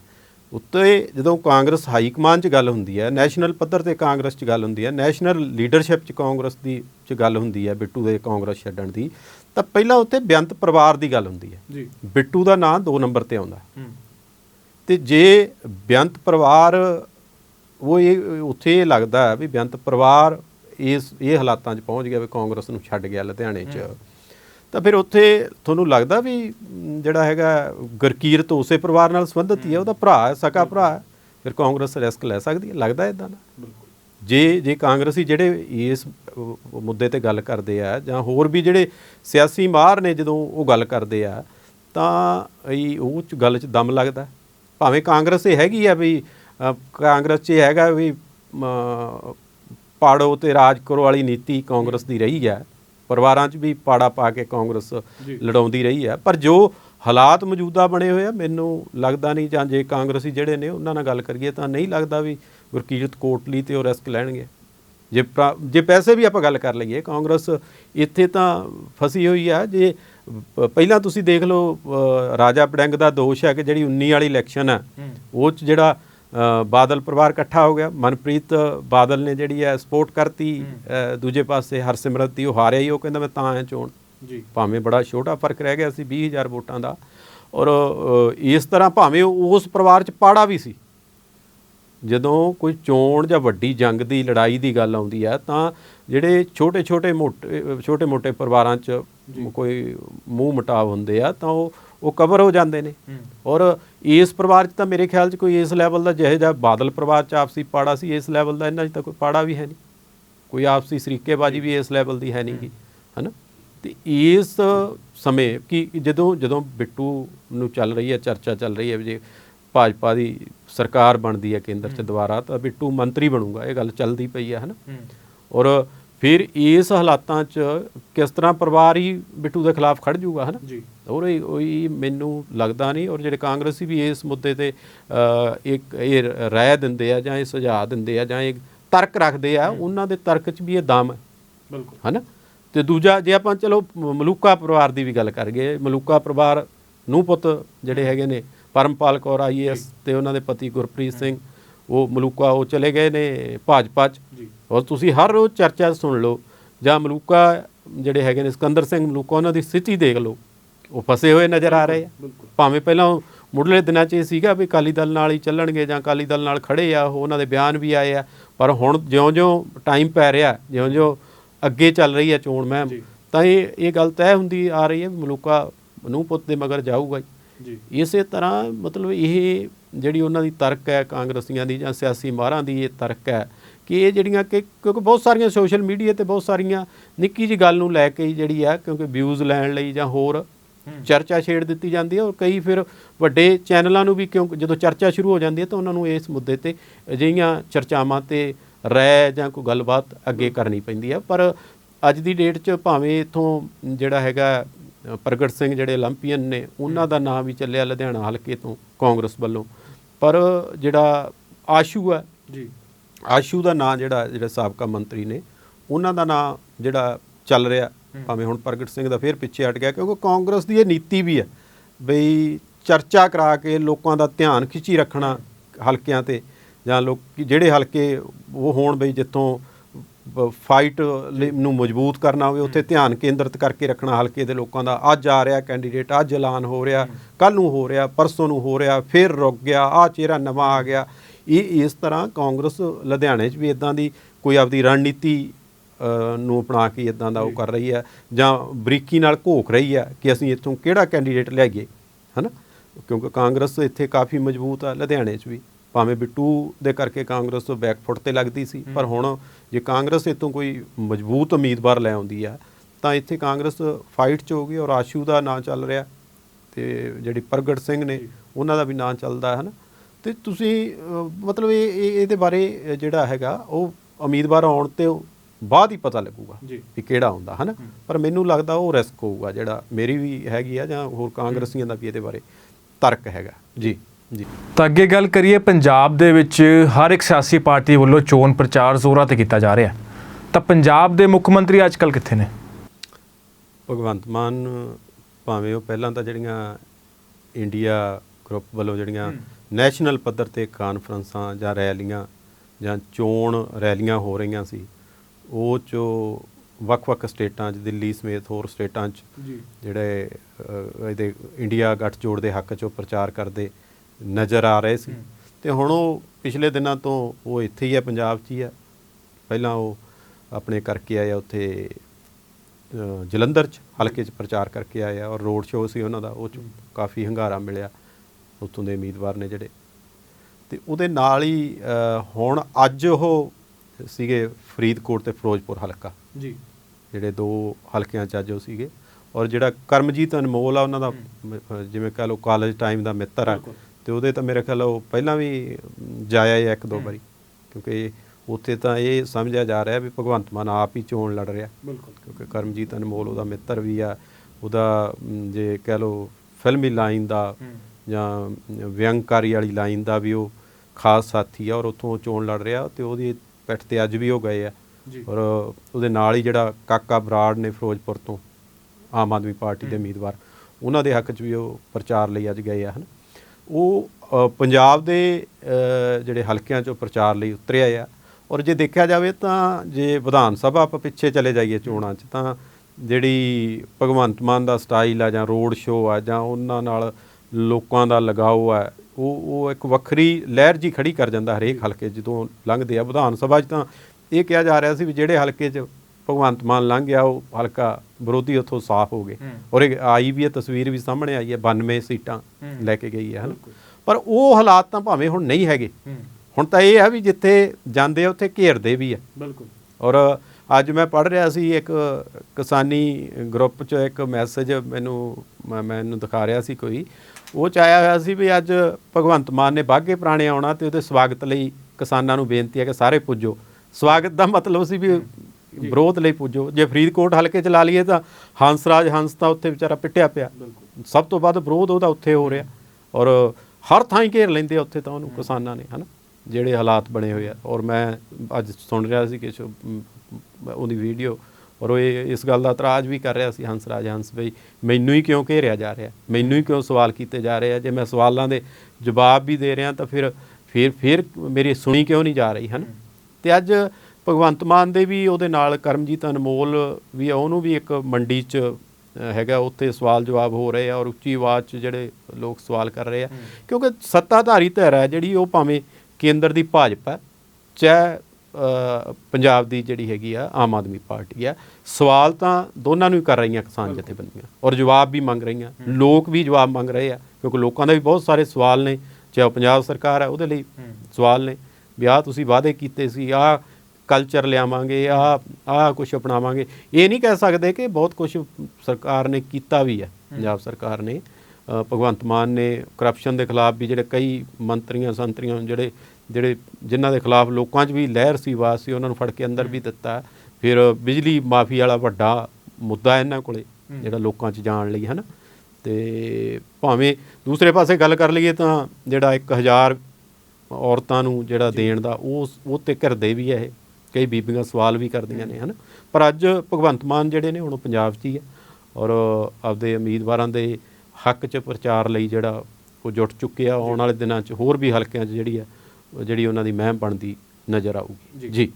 ਉੱਤੇ ਜਦੋਂ ਕਾਂਗਰਸ ਹਾਈ ਕਮਾਂਡ 'ਚ ਗੱਲ ਹੁੰਦੀ ਹੈ ਨੈਸ਼ਨਲ ਪੱਧਰ ਤੇ ਕਾਂਗਰਸ 'ਚ ਗੱਲ ਹੁੰਦੀ ਹੈ ਨੈਸ਼ਨਲ ਲੀਡਰਸ਼ਿਪ 'ਚ ਕਾਂਗਰਸ ਦੀ 'ਚ ਗੱਲ ਹੁੰਦੀ ਹੈ ਬਿੱਟੂ ਦੇ ਕਾਂਗਰਸ ਛੱਡਣ ਦੀ ਤਾਂ ਪਹਿਲਾਂ ਉੱਤੇ ਬੇਅੰਤ ਪਰਿਵਾਰ ਦੀ ਗੱਲ ਹੁੰਦੀ ਹੈ ਜੀ। ਬਿੱਟੂ ਦਾ ਨਾਂ 2 ਨੰਬਰ ਤੇ ਆਉਂਦਾ। ਤੇ ਜੇ ਬੇਅੰਤ ਪਰਿਵਾਰ ਉਹ ਇਹ ਉੱਥੇ ਇਹ ਲੱਗਦਾ ਵੀ ਬੇਅੰਤ ਪਰਿਵਾਰ ਇਸ ਇਹ ਹਾਲਾਤਾਂ 'ਚ ਪਹੁੰਚ ਗਿਆ ਵੀ ਕਾਂਗਰਸ ਨੂੰ ਛੱਡ ਗਿਆ ਲੁਧਿਆਣੇ 'ਚ। ਤਾਂ ਫਿਰ ਉੱਥੇ ਤੁਹਾਨੂੰ ਲੱਗਦਾ ਵੀ ਜਿਹੜਾ ਹੈਗਾ ਗੁਰਕੀਰਤ ਉਸੇ ਪਰਿਵਾਰ ਨਾਲ ਸੰਬੰਧਿਤ ਹੀ ਹੈ ਉਹਦਾ ਭਰਾ ਹੈ ਸਕਾ ਭਰਾ ਹੈ। ਫਿਰ ਕਾਂਗਰਸ ਰਿਸਕ ਲੈ ਸਕਦੀ ਹੈ ਲੱਗਦਾ ਇਦਾਂ ਦਾ? ਜੇ ਜੇ ਕਾਂਗਰਸੀ ਜਿਹੜੇ ਇਸ ਮੁੱਦੇ ਤੇ ਗੱਲ ਕਰਦੇ ਆ ਜਾਂ ਹੋਰ ਵੀ ਜਿਹੜੇ ਸਿਆਸੀ ਮਾਹਰ ਨੇ ਜਦੋਂ ਉਹ ਗੱਲ ਕਰਦੇ ਆ ਤਾਂ ਇਹ ਉਹ ਚ ਗੱਲ 'ਚ ਦਮ ਲੱਗਦਾ। ਭਾਵੇਂ ਕਾਂਗਰਸ ਇਹ ਹੈਗੀ ਆ ਵੀ ਕਾਂਗਰਸ 'ਚ ਇਹ ਹੈਗਾ ਵੀ ਪਾੜੋ ਤੇ ਰਾਜ ਕਰੋ ਵਾਲੀ ਨੀਤੀ ਕਾਂਗਰਸ ਦੀ ਰਹੀ ਹੈ। ਪਰਿਵਾਰਾਂ 'ਚ ਵੀ ਪਾੜਾ ਪਾ ਕੇ ਕਾਂਗਰਸ ਲੜਾਉਂਦੀ ਰਹੀ ਹੈ। ਪਰ ਜੋ ਹਾਲਾਤ ਮੌਜੂਦਾ ਬਣੇ ਹੋਏ ਆ ਮੈਨੂੰ ਲੱਗਦਾ ਨਹੀਂ ਜਾਂ ਜੇ ਕਾਂਗਰਸੀ ਜਿਹੜੇ ਨੇ ਉਹਨਾਂ ਨਾਲ ਗੱਲ ਕਰੀਏ ਤਾਂ ਨਹੀਂ ਲੱਗਦਾ ਵੀ ਗੁਰਕੀਰਤ ਕੋਟਲੀ ਤੇ ਉਹ ਰਿਸਕ ਲੈਣਗੇ। ਜੇ ਜੇ ਪੈਸੇ ਵੀ ਆਪਾਂ ਗੱਲ ਕਰ ਲਈਏ ਕਾਂਗਰਸ ਇੱਥੇ ਤਾਂ ਫਸੀ ਹੋਈ ਆ। ਜੇ ਪਹਿਲਾਂ ਤੁਸੀਂ ਦੇਖ ਲਓ ਰਾਜਾ ਪੜੰਗ ਦਾ ਦੋਸ਼ ਹੈ ਕਿ ਜਿਹੜੀ 19 ਵਾਲੀ ਇਲੈਕਸ਼ਨ ਹੈ। ਉਹ ਚ ਜਿਹੜਾ ਬਾਦਲ ਪਰਿਵਾਰ ਇਕੱਠਾ ਹੋ ਗਿਆ। ਮਨਪ੍ਰੀਤ ਬਾਦਲ ਨੇ ਜਿਹੜੀ ਹੈ ਸਪੋਰਟ ਕਰਤੀ। ਦੂਜੇ ਪਾਸੇ ਹਰਸਿਮਰਤ ਦੀ ਉਹ ਹਾਰਿਆ ਹੀ ਉਹ ਕਹਿੰਦਾ ਮੈਂ ਤਾਂ ਆਇਆ ਚੋਣ। ਜੀ। ਭਾਵੇਂ ਬੜਾ ਛੋਟਾ ਫ਼ਰਕ ਰਹਿ ਗਿਆ ਸੀ 20000 ਵੋਟਾਂ ਦਾ। ਔਰ ਇਸ ਤਰ੍ਹਾਂ ਭਾਵੇਂ ਉਸ ਪਰਿਵਾਰ ਚ ਪਾੜਾ ਵੀ ਸੀ। ਜਦੋਂ ਕੋਈ ਚੋਣ ਜਾਂ ਵੱਡੀ ਜੰਗ ਦੀ ਲੜਾਈ ਦੀ ਗੱਲ ਆਉਂਦੀ ਹੈ ਤਾਂ ਜਿਹੜੇ ਛੋਟੇ ਛੋਟੇ ਮੋਟੇ ਛੋਟੇ ਮੋਟੇ ਪਰਿਵਾਰਾਂ 'ਚ ਕੋਈ ਮੂੰਹ ਮਟਾਵ ਹੁੰਦੇ ਆ ਤਾਂ ਉਹ ਉਹ ਕਵਰ ਹੋ ਜਾਂਦੇ ਨੇ। ਔਰ ਇਸ ਪਰਿਵਾਰ 'ਚ ਤਾਂ ਮੇਰੇ ਖਿਆਲ 'ਚ ਕੋਈ ਇਸ ਲੈਵਲ ਦਾ ਜਿਹੇ ਜਿਹਾ ਬਾਦਲ ਪਰਿਵਾਰ 'ਚ ਆਪਸੀ ਪਾੜਾ ਸੀ ਇਸ ਲੈਵਲ ਦਾ ਇਹਨਾਂ 'ਚ ਤਾਂ ਕੋਈ ਪਾੜਾ ਵੀ ਹੈ ਨਹੀਂ। ਕੋਈ ਆਪਸੀ ਸਰੀਕੇਬਾਜ਼ੀ ਵੀ ਇਸ ਲੈਵਲ ਦੀ ਹੈ ਨਹੀਂਗੀ ਹਨਾ? ਤੇ ਇਸ ਸਮੇਂ ਕਿ ਜਦੋਂ ਜਦੋਂ ਬਿੱਟੂ ਨੂੰ ਚੱਲ ਰਹੀ ਹੈ ਚਰਚਾ ਚੱਲ ਰਹੀ ਹੈ ਜੇ ਭਾਜਪਾ ਦੀ ਸਰਕਾਰ ਬਣਦੀ ਹੈ ਕੇਂਦਰ 'ਚ ਦੁਬਾਰਾ ਤਾਂ ਬਿੱਟੂ ਮੰਤਰੀ ਬਣੂਗਾ ਇਹ ਗੱਲ ਚੱਲਦੀ ਪਈ ਹੈ ਹਨਾ? ਔਰ ਫਿਰ ਇਸ ਹਾਲਾਤਾਂ 'ਚ ਕਿਸ ਤਰ੍ਹਾਂ ਪਰਿਵਾਰ ਹੀ ਬਿੱਟੂ ਦੇ ਖਿਲਾਫ ਖੜ ਜਾਊਗਾ ਹਨਾ? ਜੀ। ਔਰ ਇਹ ਮੈਨੂੰ ਲੱਗਦਾ ਨਹੀਂ ਔਰ ਜਿਹੜੇ ਕਾਂਗਰਸੀ ਵੀ ਇਸ ਮੁੱਦੇ ਤੇ ਇੱਕ ਇਹ ਰਾਏ ਦਿੰਦੇ ਆ ਜਾਂ ਇਹ ਸੁਝਾਅ ਦਿੰਦੇ ਆ ਜਾਂ ਇਹ ਤਰਕ ਰੱਖਦੇ ਆ ਉਹਨਾਂ ਦੇ ਤਰਕ 'ਚ ਵੀ ਇਹ ਦਮ ਹੈ। ਬਿਲਕੁਲ। ਹਨਾ? ਤੇ ਦੂਜਾ ਜੇ ਆਪਾਂ ਚਲੋ ਮਲੂਕਾ ਪਰਿਵਾਰ ਦੀ ਵੀ ਗੱਲ ਕਰੀਏ ਮਲੂਕਾ ਪਰਿਵਾਰ ਨੂੰ ਪੁੱਤ ਜਿਹੜੇ ਹੈਗੇ ਨੇ ਪਰਮਪਾਲ ਕੌਰ ਆਈਐਸ ਤੇ ਉਹਨਾਂ ਦੇ ਪਤੀ ਗੁਰਪ੍ਰੀਤ ਸਿੰਘ ਉਹ ਮਲੂਕਾ ਉਹ ਚਲੇ ਗਏ ਨੇ ਭਾਜਪਾ ਚ। ਔਰ ਤੁਸੀਂ ਹਰ ਰੋਜ਼ ਚਰਚਾ ਸੁਣ ਲਓ ਜਾਂ ਮਲੂਕਾ ਜਿਹੜੇ ਹੈਗੇ ਨੇ ਸਿਕੰਦਰ ਸਿੰਘ ਮਲੂਕਾ ਉਹਨਾਂ ਦੀ ਸਥਿਤੀ ਦੇਖ ਲਓ। ਉਹ ਫਸੇ ਹੋਏ ਨਜ਼ਰ ਆ ਰਹੇ ਆ। ਬਿਲਕੁਲ। ਭਾਵੇਂ ਪਹਿਲਾਂ ਉਹ ਮੁੱਢਲੇ ਦਿਨਾਂ 'ਚ ਇਹ ਸੀਗਾ ਵੀ ਅਕਾਲੀ ਦਲ ਨਾਲ ਹੀ ਚੱਲਣਗੇ ਜਾਂ ਅਕਾਲੀ ਦਲ ਨਾਲ ਖੜੇ ਆ ਉਹ ਉਹਨਾਂ ਦੇ ਬਿਆਨ ਵੀ ਆਏ ਆ। ਪਰ ਹੁਣ ਜਿਉਂ-ਜਿਉਂ ਟਾਈਮ ਪੈ ਰਿਹਾ ਜਿਉਂ-ਜਿਉਂ ਅੱਗੇ ਚੱਲ ਰਹੀ ਹੈ ਚੋਣ ਜੀ। ਤਾਂ ਇਹ ਇਹ ਗੱਲ ਤੈਅ ਹੁੰਦੀ ਆ ਰਹੀ ਹੈ ਵੀ ਮਲੂਕਾ ਨੂੰ ਪੁੱਤ ਦੇ ਮਗਰ ਜਾਊਗਾ ਜੀ। ਇਸੇ ਤਰ੍ਹਾਂ ਮਤਲਬ ਇਹ ਜਿਹੜੀ ਉਹਨਾਂ ਦੀ ਤਰਕ ਹੈ ਕਾਂਗਰਸੀਆਂ ਦੀ ਜਾਂ ਸਿਆਸੀ ਮਾਹਰਾਂ ਦੀ ਇਹ ਤਰਕ ਹੈ ਕਿ ਇਹ ਜਿਹੜੀਆਂ ਕਿ ਕਿਉਂਕਿ ਬਹੁਤ ਸਾਰੀਆਂ ਸੋਸ਼ਲ ਮੀਡੀਆ ਤੇ ਬਹੁਤ ਸਾਰੀਆਂ ਨਿੱਕੀ ਜੀ ਗੱਲ ਨੂੰ ਲੈ ਕੇ ਜਿਹੜੀ ਆ ਕਿਉਂਕਿ ਵਿਊਜ਼ ਲੈਣ ਲਈ ਜਾਂ ਹੋਰ ਚਰਚਾ ਛੇੜ ਦਿੱਤੀ ਜਾਂਦੀ ਹੈ ਔਰ ਕਈ ਫਿਰ ਵੱਡੇ ਚੈਨਲਾਂ ਨੂੰ ਵੀ ਕਿਉਂ ਜਦੋਂ ਚਰਚਾ ਸ਼ੁਰੂ ਹੋ ਜਾਂਦੀ ਹੈ ਤਾਂ ਉਹਨਾਂ ਨੂੰ ਇਸ ਮੁੱਦੇ ਤੇ ਅਜਿਹੀਆਂ ਚਰਚਾਵਾਂ ਤੇ ਰਾਇ ਜਾਂ ਕੋਈ ਗੱਲਬਾਤ ਅੱਗੇ ਕਰਨੀ ਪੈਂਦੀ ਹੈ। ਪਰ ਅੱਜ ਦੀ ਡੇਟ 'ਚ ਭਾਵੇਂ ਇਥੋਂ ਜਿਹੜਾ ਹੈਗਾ ਪ੍ਰਗਟ ਸਿੰਘ ਜਿਹੜੇ 올림픽ੀਅਨ ਨੇ ਉਹਨਾਂ ਦਾ ਨਾਮ ਵੀ ਚੱਲਿਆ ਲੁਧਿਆਣਾ ਹਲਕੇ ਤੋਂ ਕਾਂਗਰਸ ਵੱਲੋਂ। ਪਰ ਜਿਹੜਾ ਆਸ਼ੂ ਹੈ ਜੀ। ਆਸ਼ੂ ਦਾ ਨਾਂ ਜਿਹੜਾ ਜਿਹੜੇ ਸਾਬਕਾ ਮੰਤਰੀ ਨੇ ਉਹਨਾਂ ਦਾ ਨਾਂ ਜਿਹੜਾ ਚੱਲ ਰਿਹਾ ਭਾਵੇਂ ਹੁਣ ਪ੍ਰਗਟ ਸਿੰਘ ਦਾ ਫੇਰ ਪਿੱਛੇ ਹਟ ਗਿਆ ਕਿਉਂਕਿ ਕਾਂਗਰਸ ਦੀ ਇਹ ਨੀਤੀ ਵੀ ਹੈ ਬਈ ਚਰਚਾ ਕਰਾ ਕੇ ਲੋਕਾਂ ਦਾ ਧਿਆਨ ਖਿੱਚੀ ਰੱਖਣਾ ਹਲਕਿਆਂ ਤੇ ਜਾਂ ਲੋਕ ਜਿਹੜੇ ਹਲਕੇ ਉਹ ਹੋਣ ਬਈ ਜਿੱਥੋਂ ਫਾਈਟ ਨੂੰ ਮਜ਼ਬੂਤ ਕਰਨਾ ਹੋਵੇ ਉੱਥੇ ਧਿਆਨ ਕੇਂਦਰਿਤ ਕਰਕੇ ਰੱਖਣਾ ਹਲਕੇ ਦੇ ਲੋਕਾਂ ਦਾ। ਅੱਜ ਆ ਰਿਹਾ ਕੈਂਡੀਡੇਟ ਅੱਜ ਐਲਾਨ ਹੋ ਰਿਹਾ ਕੱਲ ਨੂੰ ਹੋ ਰਿਹਾ ਪਰਸੋਂ ਨੂੰ ਹੋ ਰਿਹਾ ਫਿਰ ਰੁਕ ਗਿਆ ਆ ਚਿਹਰਾ ਨਵਾਂ ਆ ਗਿਆ। ਇਹ ਇਸ ਤਰ੍ਹਾਂ ਕਾਂਗਰਸ ਲੁਧਿਆਣੇ 'ਚ ਵੀ ਇਦਾਂ ਦੀ ਕੋਈ ਆਪਦੀ ਰਣਨੀਤੀ ਨੂੰ ਅਪਣਾ ਕੇ ਇਦਾਂ ਦਾ ਉਹ ਕਰ ਰਹੀ ਹੈ ਜਾਂ ਬਰੀਕੀ ਨਾਲ ਘੋਖ ਰਹੀ ਹੈ ਕਿ ਅਸੀਂ ਇੱਥੋਂ ਕਿਹੜਾ ਕੈਂਡੀਡੇਟ ਲਿਆਈਏ ਹਨਾ? ਕਿਉਂਕਿ ਕਾਂਗਰਸ ਇੱਥੇ ਕਾਫੀ ਮਜ਼ਬੂਤ ਆ ਲੁਧਿਆਣੇ 'ਚ ਵੀ। ਭਾਵੇਂ ਬਿੱਟੂ ਦੇ ਕਰਕੇ ਕਾਂਗਰਸ ਤੋਂ ਬੈਕਫੁੱਟ ਤੇ ਲੱਗਦੀ ਸੀ ਪਰ ਹੁਣ ਜੇ ਕਾਂਗਰਸ ਇੱਥੋਂ ਕੋਈ ਮਜ਼ਬੂਤ ਉਮੀਦਵਾਰ ਲੈ ਆਉਂਦੀ ਆ ਤਾਂ ਇੱਥੇ ਕਾਂਗਰਸ ਫਾਈਟ 'ਚ ਹੋਗੀ ਔਰ ਆਸ਼ੂ ਦਾ ਨਾਂ ਚੱਲ ਰਿਹਾ ਤੇ ਜਿਹੜੀ ਪ੍ਰਗਟ ਸਿੰਘ ਨੇ ਉਹਨਾਂ ਦਾ ਵੀ ਨਾਂ ਚੱਲਦਾ ਹੈ ਨਾ ਤੇ ਤੁਸੀਂ ਮਤਲਬ ਇਹ- ਇਹਦੇ ਬਾਰੇ ਜਿਹੜਾ ਹੈਗਾ ਉਹ ਉਮੀਦਵਾਰ ਆਉਣ ਤੇ ਬਾਅਦ ਹੀ ਪਤਾ ਲੱਗੂਗਾ ਜੀ। ਵੀ ਕਿਹੜਾ ਆਉਂਦਾ ਹਨਾ? ਪਰ ਮੈਨੂੰ ਲੱਗਦਾ ਉਹ ਰਿਸਕ ਹੋਊਗਾ ਜਿਹੜਾ ਮੇਰੀ ਵੀ ਹੈਗੀ ਆ ਜਾਂ ਹੋਰ ਕਾਂਗਰਸੀਆਂ ਦਾ ਵੀ ਇਹਦੇ ਬਾਰੇ ਤਰਕ ਹੈਗਾ। ਜੀ ਜੀ। ਤਾਂ ਅੱਗੇ ਗੱਲ ਕਰੀਏ ਪੰਜਾਬ ਦੇ ਵਿੱਚ ਹਰ ਇੱਕ ਸਿਆਸੀ ਪਾਰਟੀ ਵੱਲੋਂ ਚੋਣ ਪ੍ਰਚਾਰ ਜ਼ੋਰਾਂ ਤੇ ਕੀਤਾ ਜਾ ਰਿਹਾ ਹੈ। ਤਾਂ ਪੰਜਾਬ ਦੇ ਮੁੱਖ ਮੰਤਰੀ ਅੱਜ ਕੱਲ੍ਹ ਕਿੱਥੇ ਨੇ? ਭਗਵੰਤ ਮਾਨ ਭਾਵੇਂ ਉਹ ਪਹਿਲਾਂ ਤਾਂ ਜਿਹੜੀਆਂ ਇੰਡੀਆ ਗਰੁੱਪ ਵੱਲੋਂ ਜਿਹੜੀਆਂ ਨੈਸ਼ਨਲ ਪੱਧਰ ਤੇ ਕਾਨਫਰੰਸਾਂ ਜਾਂ ਰੈਲੀਆਂ ਜਾਂ ਚੋਣ ਰੈਲੀਆਂ ਹੋ ਰਹੀਆਂ ਸੀ ਉਹ ਚੋ ਵੱਖ-ਵੱਖ ਸਟੇਟਾਂ 'ਚ ਦਿੱਲੀ ਸਮੇਤ ਹੋਰ ਸਟੇਟਾਂ 'ਚ ਜਿਹੜੇ ਇਹਦੇ ਇੰਡੀਆ ਗੱਠਜੋੜ ਦੇ ਹੱਕ 'ਚ ਉਹ ਪ੍ਰਚਾਰ ਕਰਦੇ ਨਜ਼ਰ ਆ ਰਹੇ ਸੀ। ਤੇ ਹੁਣ ਉਹ ਪਿਛਲੇ ਦਿਨਾਂ ਤੋਂ ਉਹ ਇੱਥੇ ਹੀ ਹੈ ਪੰਜਾਬ 'ਚ ਹੀ ਹੈ ਪਹਿਲਾਂ ਉਹ ਆਪਣੇ ਕਰਕੇ ਆਏ ਆ ਉੱਥੇ ਜਲੰਧਰ ਚ ਹਲਕੇ ਚ ਪ੍ਰਚਾਰ ਕਰਕੇ ਆਏ ਆ ਔਰ ਰੋਡ ਸ਼ੋਅ ਸੀ ਉਹਨਾਂ ਦਾ ਉਹ ਚ ਕਾਫੀ ਹੰਗਾਰਾ ਮਿਲਿਆ ਉੱਥੋਂ ਦੇ ਉਮੀਦਵਾਰ ਨੇ ਜਿਹੜੇ। ਤੇ ਉਹਦੇ ਨਾਲ ਹੀ ਹੁਣ ਅੱਜ ਉਹ ਸੀਗੇ ਫਰੀਦਕੋਟ ਤੇ ਫਿਰੋਜ਼ਪੁਰ ਹਲਕਾ। ਜੀ। ਜਿਹੜੇ ਦੋ ਹਲਕਿਆਂ ਚ ਅੱਜ ਉਹ ਸੀਗੇ। ਔਰ ਜਿਹੜਾ ਕਰਮਜੀਤ ਅਨਮੋਲ ਆ ਉਹਨਾਂ ਦਾ ਜਿਵੇਂ ਕਹ ਲਓ ਕਾਲਜ ਟਾਈਮ ਦਾ ਮਿੱਤਰ ਆ। ਤੇ ਉਹਦੇ ਤਾਂ ਮੇਰੇ ਖਿਆਲ ਉਹ ਪਹਿਲਾਂ ਵੀ ਜਾਇਆ ਹੀ ਇੱਕ ਦੋ ਵਾਰੀ। ਕਿਉਂਕਿ ਉੱਥੇ ਤਾਂ ਇਹ ਸਮਝਿਆ ਜਾ ਰਿਹਾ ਵੀ ਭਗਵੰਤ ਮਾਨ ਆਪ ਹੀ ਚੋਣ ਲੜ ਰਿਹਾ। ਬਿਲਕੁਲ। ਕਿਉਂਕਿ ਕਰਮਜੀਤ ਅਨਮੋਲ ਉਹਦਾ ਮਿੱਤਰ ਵੀ ਆ। ਉਹਦਾ ਜੇ ਕਹਿ ਲਓ ਫਿਲਮੀ ਲਾਈਨ ਦਾ ਜਾਂ ਵਿਅੰਗਕਾਰੀ ਵਾਲੀ ਲਾਈਨ ਦਾ ਵੀ ਉਹ ਖਾਸ ਸਾਥੀ ਆ ਔਰ ਉੱਥੋਂ ਚੋਣ ਲੜ ਰਿਹਾ ਤੇ ਉਹਦੀ ਪਿੱਠ ਤੇ ਅੱਜ ਵੀ ਉਹ ਗਏ ਆ। ਜੀ। ਔਰ ਉਹਦੇ ਨਾਲ ਹੀ ਜਿਹੜਾ ਕਾਕਾ ਬਰਾੜ ਨੇ ਫਿਰੋਜ਼ਪੁਰ ਤੋਂ ਆਮ ਆਦਮੀ ਪਾਰਟੀ ਦੇ ਉਮੀਦਵਾਰ ਉਹਨਾਂ ਦੇ ਹੱਕ 'ਚ ਵੀ ਉਹ ਪ੍ਰਚਾਰ ਲਈ ਅੱਜ ਗਏ ਆ ਹਨ। ਉਹ ਪੰਜਾਬ ਦੇ ਜਿਹੜੇ ਹਲਕਿਆਂ 'ਚੋਂ ਪ੍ਰਚਾਰ ਲਈ ਉਤਰਿਆ ਆ। ਔਰ ਜੇ ਦੇਖਿਆ ਜਾਵੇ ਤਾਂ ਜੇ ਵਿਧਾਨ ਸਭਾ ਆਪਾਂ ਪਿੱਛੇ ਚਲੇ ਜਾਈਏ ਚੋਣਾਂ 'ਚ ਤਾਂ ਜਿਹੜੀ ਭਗਵੰਤ ਮਾਨ ਦਾ ਸਟਾਈਲ ਆ ਜਾਂ ਰੋਡ ਸ਼ੋਅ ਆ ਜਾਂ ਉਹਨਾਂ ਨਾਲ ਲੋਕਾਂ ਦਾ ਲਗਾਓ ਆ ਉਹ ਉਹ ਇੱਕ ਵੱਖਰੀ ਲਹਿਰ ਜੀ ਖੜੀ ਕਰ ਜਾਂਦਾ ਹਰੇਕ ਹਲਕੇ ਜਦੋਂ ਲੰਘਦੇ ਆ ਵਿਧਾਨ ਸਭਾ 'ਚ ਤਾਂ ਇਹ ਕਿਹਾ ਜਾ ਰਿਹਾ ਸੀ ਵੀ ਜਿਹੜੇ ਹਲਕੇ 'ਚ ਭਗਵੰਤ ਮਾਨ ਲੰਘ ਗਿਆ ਉਹ ਹਲਕਾ ਵਿਰੋਧੀ ਉੱਥੋਂ ਸਾਫ਼ ਹੋ ਗਏ ਔਰ ਇਹ ਆਈ ਵੀ ਹੈ ਤਸਵੀਰ ਵੀ ਸਾਹਮਣੇ ਆਈ ਹੈ 92 ਸੀਟਾਂ ਲੈ ਕੇ ਗਈ ਹੈ ਹਨ? ਪਰ ਉਹ ਹਾਲਾਤ ਤਾਂ ਭਾਵੇਂ ਹੁਣ ਨਹੀਂ ਹੈਗੇ ਹੁਣ ਤਾਂ ਇਹ ਆ ਵੀ ਜਿੱਥੇ ਜਾਂਦੇ ਆ ਉੱਥੇ ਘੇਰਦੇ ਵੀ ਆ। ਬਿਲਕੁਲ। ਔਰ ਅੱਜ ਮੈਂ ਪੜ੍ਹ ਰਿਹਾ ਸੀ ਇੱਕ ਕਿਸਾਨੀ ਗਰੁੱਪ 'ਚ ਇੱਕ ਮੈਸੇਜ ਮੈਨੂੰ ਮੈਂ- ਮੈਨੂੰ ਦਿਖਾ ਰਿਹਾ ਸੀ ਕੋਈ ਉਹ ਚ ਆਇਆ ਹੋਇਆ ਸੀ ਵੀ ਅੱਜ ਭਗਵੰਤ ਮਾਨ ਨੇ ਬਾਗੇ ਪੁਰਾਣੇ ਆਉਣਾ ਤੇ ਉਹਦੇ ਸਵਾਗਤ ਲਈ ਕਿਸਾਨਾਂ ਨੂੰ ਬੇਨਤੀ ਹੈ ਕਿ ਸਾਰੇ ਪੁੱਜੋ। ਸਵਾਗਤ ਦਾ ਮਤਲਬ ਸੀ ਵੀ ਵਿਰੋਧ ਲਈ ਪੁੱਜੋ। ਜੇ ਫਰੀਦਕੋਟ ਹਲਕੇ ਚ ਲਾ ਲਈਏ ਤਾਂ ਹੰਸਰਾਜ ਹੰਸ ਤਾਂ ਉੱਥੇ ਵਿਚਾਰਾ ਪਿੱਟਿਆ ਪਿਆ। ਸਭ ਤੋਂ ਵੱਧ ਵਿਰੋਧ ਉਹਦਾ ਉੱਥੇ ਹੋ ਰਿਹਾ। ਔਰ ਹਰ ਥਾਂ ਹੀ ਘੇਰ ਲੈਂਦੇ ਆ ਉੱਥੇ ਤਾਂ ਉਹਨੂੰ ਕਿਸਾਨਾਂ ਨੇ ਹਨਾ? ਜਿਹੜੇ ਹਾਲਾਤ ਬਣੇ ਹੋਏ ਆ। ਔਰ ਮੈਂ ਅੱਜ ਸੁਣ ਰਿਹਾ ਸੀ ਕਿ ਉਹਦੀ ਵੀਡੀਓ ਔਰ ਉਹ ਇਹ- ਇਸ ਗੱਲ ਦਾ ਇਤਰਾਜ਼ ਵੀ ਕਰ ਰਿਹਾ ਸੀ ਹੰਸਰਾਜ ਹੰਸ ਬਈ ਮੈਨੂੰ ਹੀ ਕਿਉਂ ਘੇਰਿਆ ਜਾ ਰਿਹਾ? ਮੈਨੂੰ ਹੀ ਕਿਉਂ ਸਵਾਲ ਕੀਤੇ ਜਾ ਰਹੇ ਆ? ਜੇ ਮੈਂ ਸਵਾਲਾਂ ਦੇ ਜਵਾਬ ਵੀ ਦੇ ਰਿਹਾ ਤਾਂ ਫਿਰ ਫਿਰ ਫਿਰ ਮੇਰੀ ਸੁਣੀ ਕਿਉਂ ਨਹੀਂ ਜਾ ਰਹੀ ਹਨ ਤੇ ਅੱਜ ਭਗਵੰਤ ਮਾਨ ਦੇ ਵੀ ਉਹਦੇ ਨਾਲ ਕਰਮਜੀਤ ਅਨਮੋਲ ਵੀ ਉਹਨੂੰ ਵੀ ਇੱਕ ਮੰਡੀ 'ਚ ਹੈਗਾ ਉੱਥੇ ਸਵਾਲ ਜਵਾਬ ਹੋ ਰਹੇ ਆ ਔਰ ਉੱਚੀ ਆਵਾਜ਼ 'ਚ ਜਿਹੜੇ ਲੋਕ ਸਵਾਲ ਕਰ ਰਹੇ ਆ। ਕਿਉਂਕਿ ਸੱਤਾਧਾਰੀ ਧਿਰ ਹੈ ਜਿਹੜੀ ਉਹ ਭਾਵੇਂ ਕੇਂਦਰ ਦੀ ਭਾਜਪਾ ਚਾਹੇ ਪੰਜਾਬ ਦੀ ਜਿਹੜੀ ਹੈਗੀ ਆ ਆਮ ਆਦਮੀ ਪਾਰਟੀ ਆ। ਸਵਾਲ ਤਾਂ ਦੋਨਾਂ ਨੂੰ ਹੀ ਕਰ ਰਹੀਆਂ ਕਿਸਾਨ ਜਥੇਬੰਦੀਆਂ ਔਰ ਜਵਾਬ ਵੀ ਮੰਗ ਰਹੀਆਂ। ਲੋਕ ਵੀ ਜਵਾਬ ਮੰਗ ਰਹੇ ਆ ਕਿਉਂਕਿ ਲੋਕਾਂ ਦੇ ਵੀ ਬਹੁਤ ਸਾਰੇ ਸਵਾਲ ਨੇ ਚਾਹੇ ਉਹ ਪੰਜਾਬ ਸਰਕਾਰ ਹੈ ਉਹਦੇ ਲਈ ਸਵਾਲ ਨੇ ਵੀ ਆਹ ਤੁਸੀਂ ਵਾਅਦੇ ਕੀਤੇ ਸੀ ਆਹ ਕਲਚਰ ਲਿਆਵਾਂਗੇ ਆ ਆ ਕੁਝ ਅਪਣਾਵਾਂਗੇ। ਇਹ ਨਹੀਂ ਕਹਿ ਸਕਦੇ ਕਿ ਬਹੁਤ ਕੁਝ ਸਰਕਾਰ ਨੇ ਕੀਤਾ ਵੀ ਹੈ। ਪੰਜਾਬ ਸਰਕਾਰ ਨੇ। ਭਗਵੰਤ ਮਾਨ ਨੇ ਕਰਪਸ਼ਨ ਦੇ ਖਿਲਾਫ ਵੀ ਜਿਹੜੇ ਕਈ ਮੰਤਰੀਆਂ ਸੰਤਰੀਆਂ ਜਿਹੜੇ ਜਿਹੜੇ ਜਿਨ੍ਹਾਂ ਦੇ ਖਿਲਾਫ ਲੋਕਾਂ 'ਚ ਵੀ ਲਹਿਰ ਸੀ ਆਵਾਜ਼ ਸੀ ਉਹਨਾਂ ਨੂੰ ਫੜ ਕੇ ਅੰਦਰ ਵੀ ਦਿੱਤਾ। ਫਿਰ ਬਿਜਲੀ ਮਾਫੀ ਵਾਲਾ ਵੱਡਾ ਮੁੱਦਾ ਇਹਨਾਂ ਕੋਲੇ ਜਿਹੜਾ ਲੋਕਾਂ 'ਚ ਜਾਣ ਲਈ ਹਨਾ? ਤੇ ਭਾਵੇਂ ਦੂਸਰੇ ਪਾਸੇ ਗੱਲ ਕਰ ਲਈਏ ਤਾਂ ਜਿਹੜਾ 1000 ਔਰਤਾਂ ਨੂੰ ਜਿਹੜਾ ਦੇਣ ਦਾ ਉਹ ਉਹ ਤੇ ਕਰਦੇ ਵੀ ਹੈ ਇਹ। ਕਈ ਬੀਬੀਆਂ ਸਵਾਲ ਵੀ ਕਰਦੀਆਂ ਨੇ ਹਨ? ਪਰ ਅੱਜ ਭਗਵੰਤ ਮਾਨ ਜਿਹੜੇ ਨੇ ਹੁਣ ਉਹ ਪੰਜਾਬ 'ਚ ਹੀ ਹੈ ਔਰ ਆਪਦੇ ਉਮੀਦਵਾਰਾਂ ਦੇ ਹੱਕ 'ਚ ਪ੍ਰਚਾਰ ਲਈ ਜਿਹੜਾ ਉਹ ਜੁਟ ਚੁੱਕੇ ਆ ਆਉਣ ਵਾਲੇ ਦਿਨਾਂ 'ਚ ਹੋਰ ਵੀ ਹਲਕਿਆਂ 'ਚ ਜਿਹੜੀ ਆ ਜਿਹੜੀ ਉਹਨਾਂ ਦੀ ਮਹਿਮ ਬਣਦੀ ਨਜ਼ਰ ਆਊਗੀ। ਜੀ।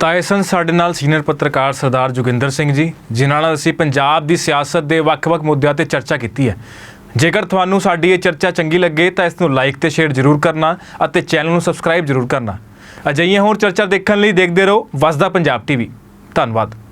ਤਾਂ ਇਹ ਸਨ ਸਾਡੇ ਨਾਲ ਸੀਨੀਅਰ ਪੱਤਰਕਾਰ ਸਰਦਾਰ ਜੋਗਿੰਦਰ ਸਿੰਘ ਜੀ ਜਿਨ੍ਹਾਂ ਨਾਲ ਅਸੀਂ ਪੰਜਾਬ ਦੀ ਸਿਆਸਤ ਦੇ ਵੱਖ-ਵੱਖ ਮੁੱਦਿਆਂ ਤੇ ਚਰਚਾ ਕੀਤੀ ਹੈ। ਜੇਕਰ ਤੁਹਾਨੂੰ ਸਾਡੀ ਇਹ ਚਰਚਾ ਚੰਗੀ ਲੱਗੇ ਤਾਂ ਇਸ ਨੂੰ ਲਾਈਕ ਤੇ ਸ਼ੇਅਰ ਜ਼ਰੂਰ ਕਰਨਾ ਅਤੇ ਚੈਨਲ ਨੂੰ ਸਬਸਕ੍ਰਾਈਬ ਜ਼ਰੂਰ ਕਰਨਾ। ਅਜਿਹੀਆਂ ਹੋਰ ਚਰਚਾ ਦੇਖਣ ਲਈ ਦੇਖਦੇ ਰਹੋ ਵਸਦਾ ਪੰਜਾਬ ਟੀਵੀ ਧੰਨਵਾਦ।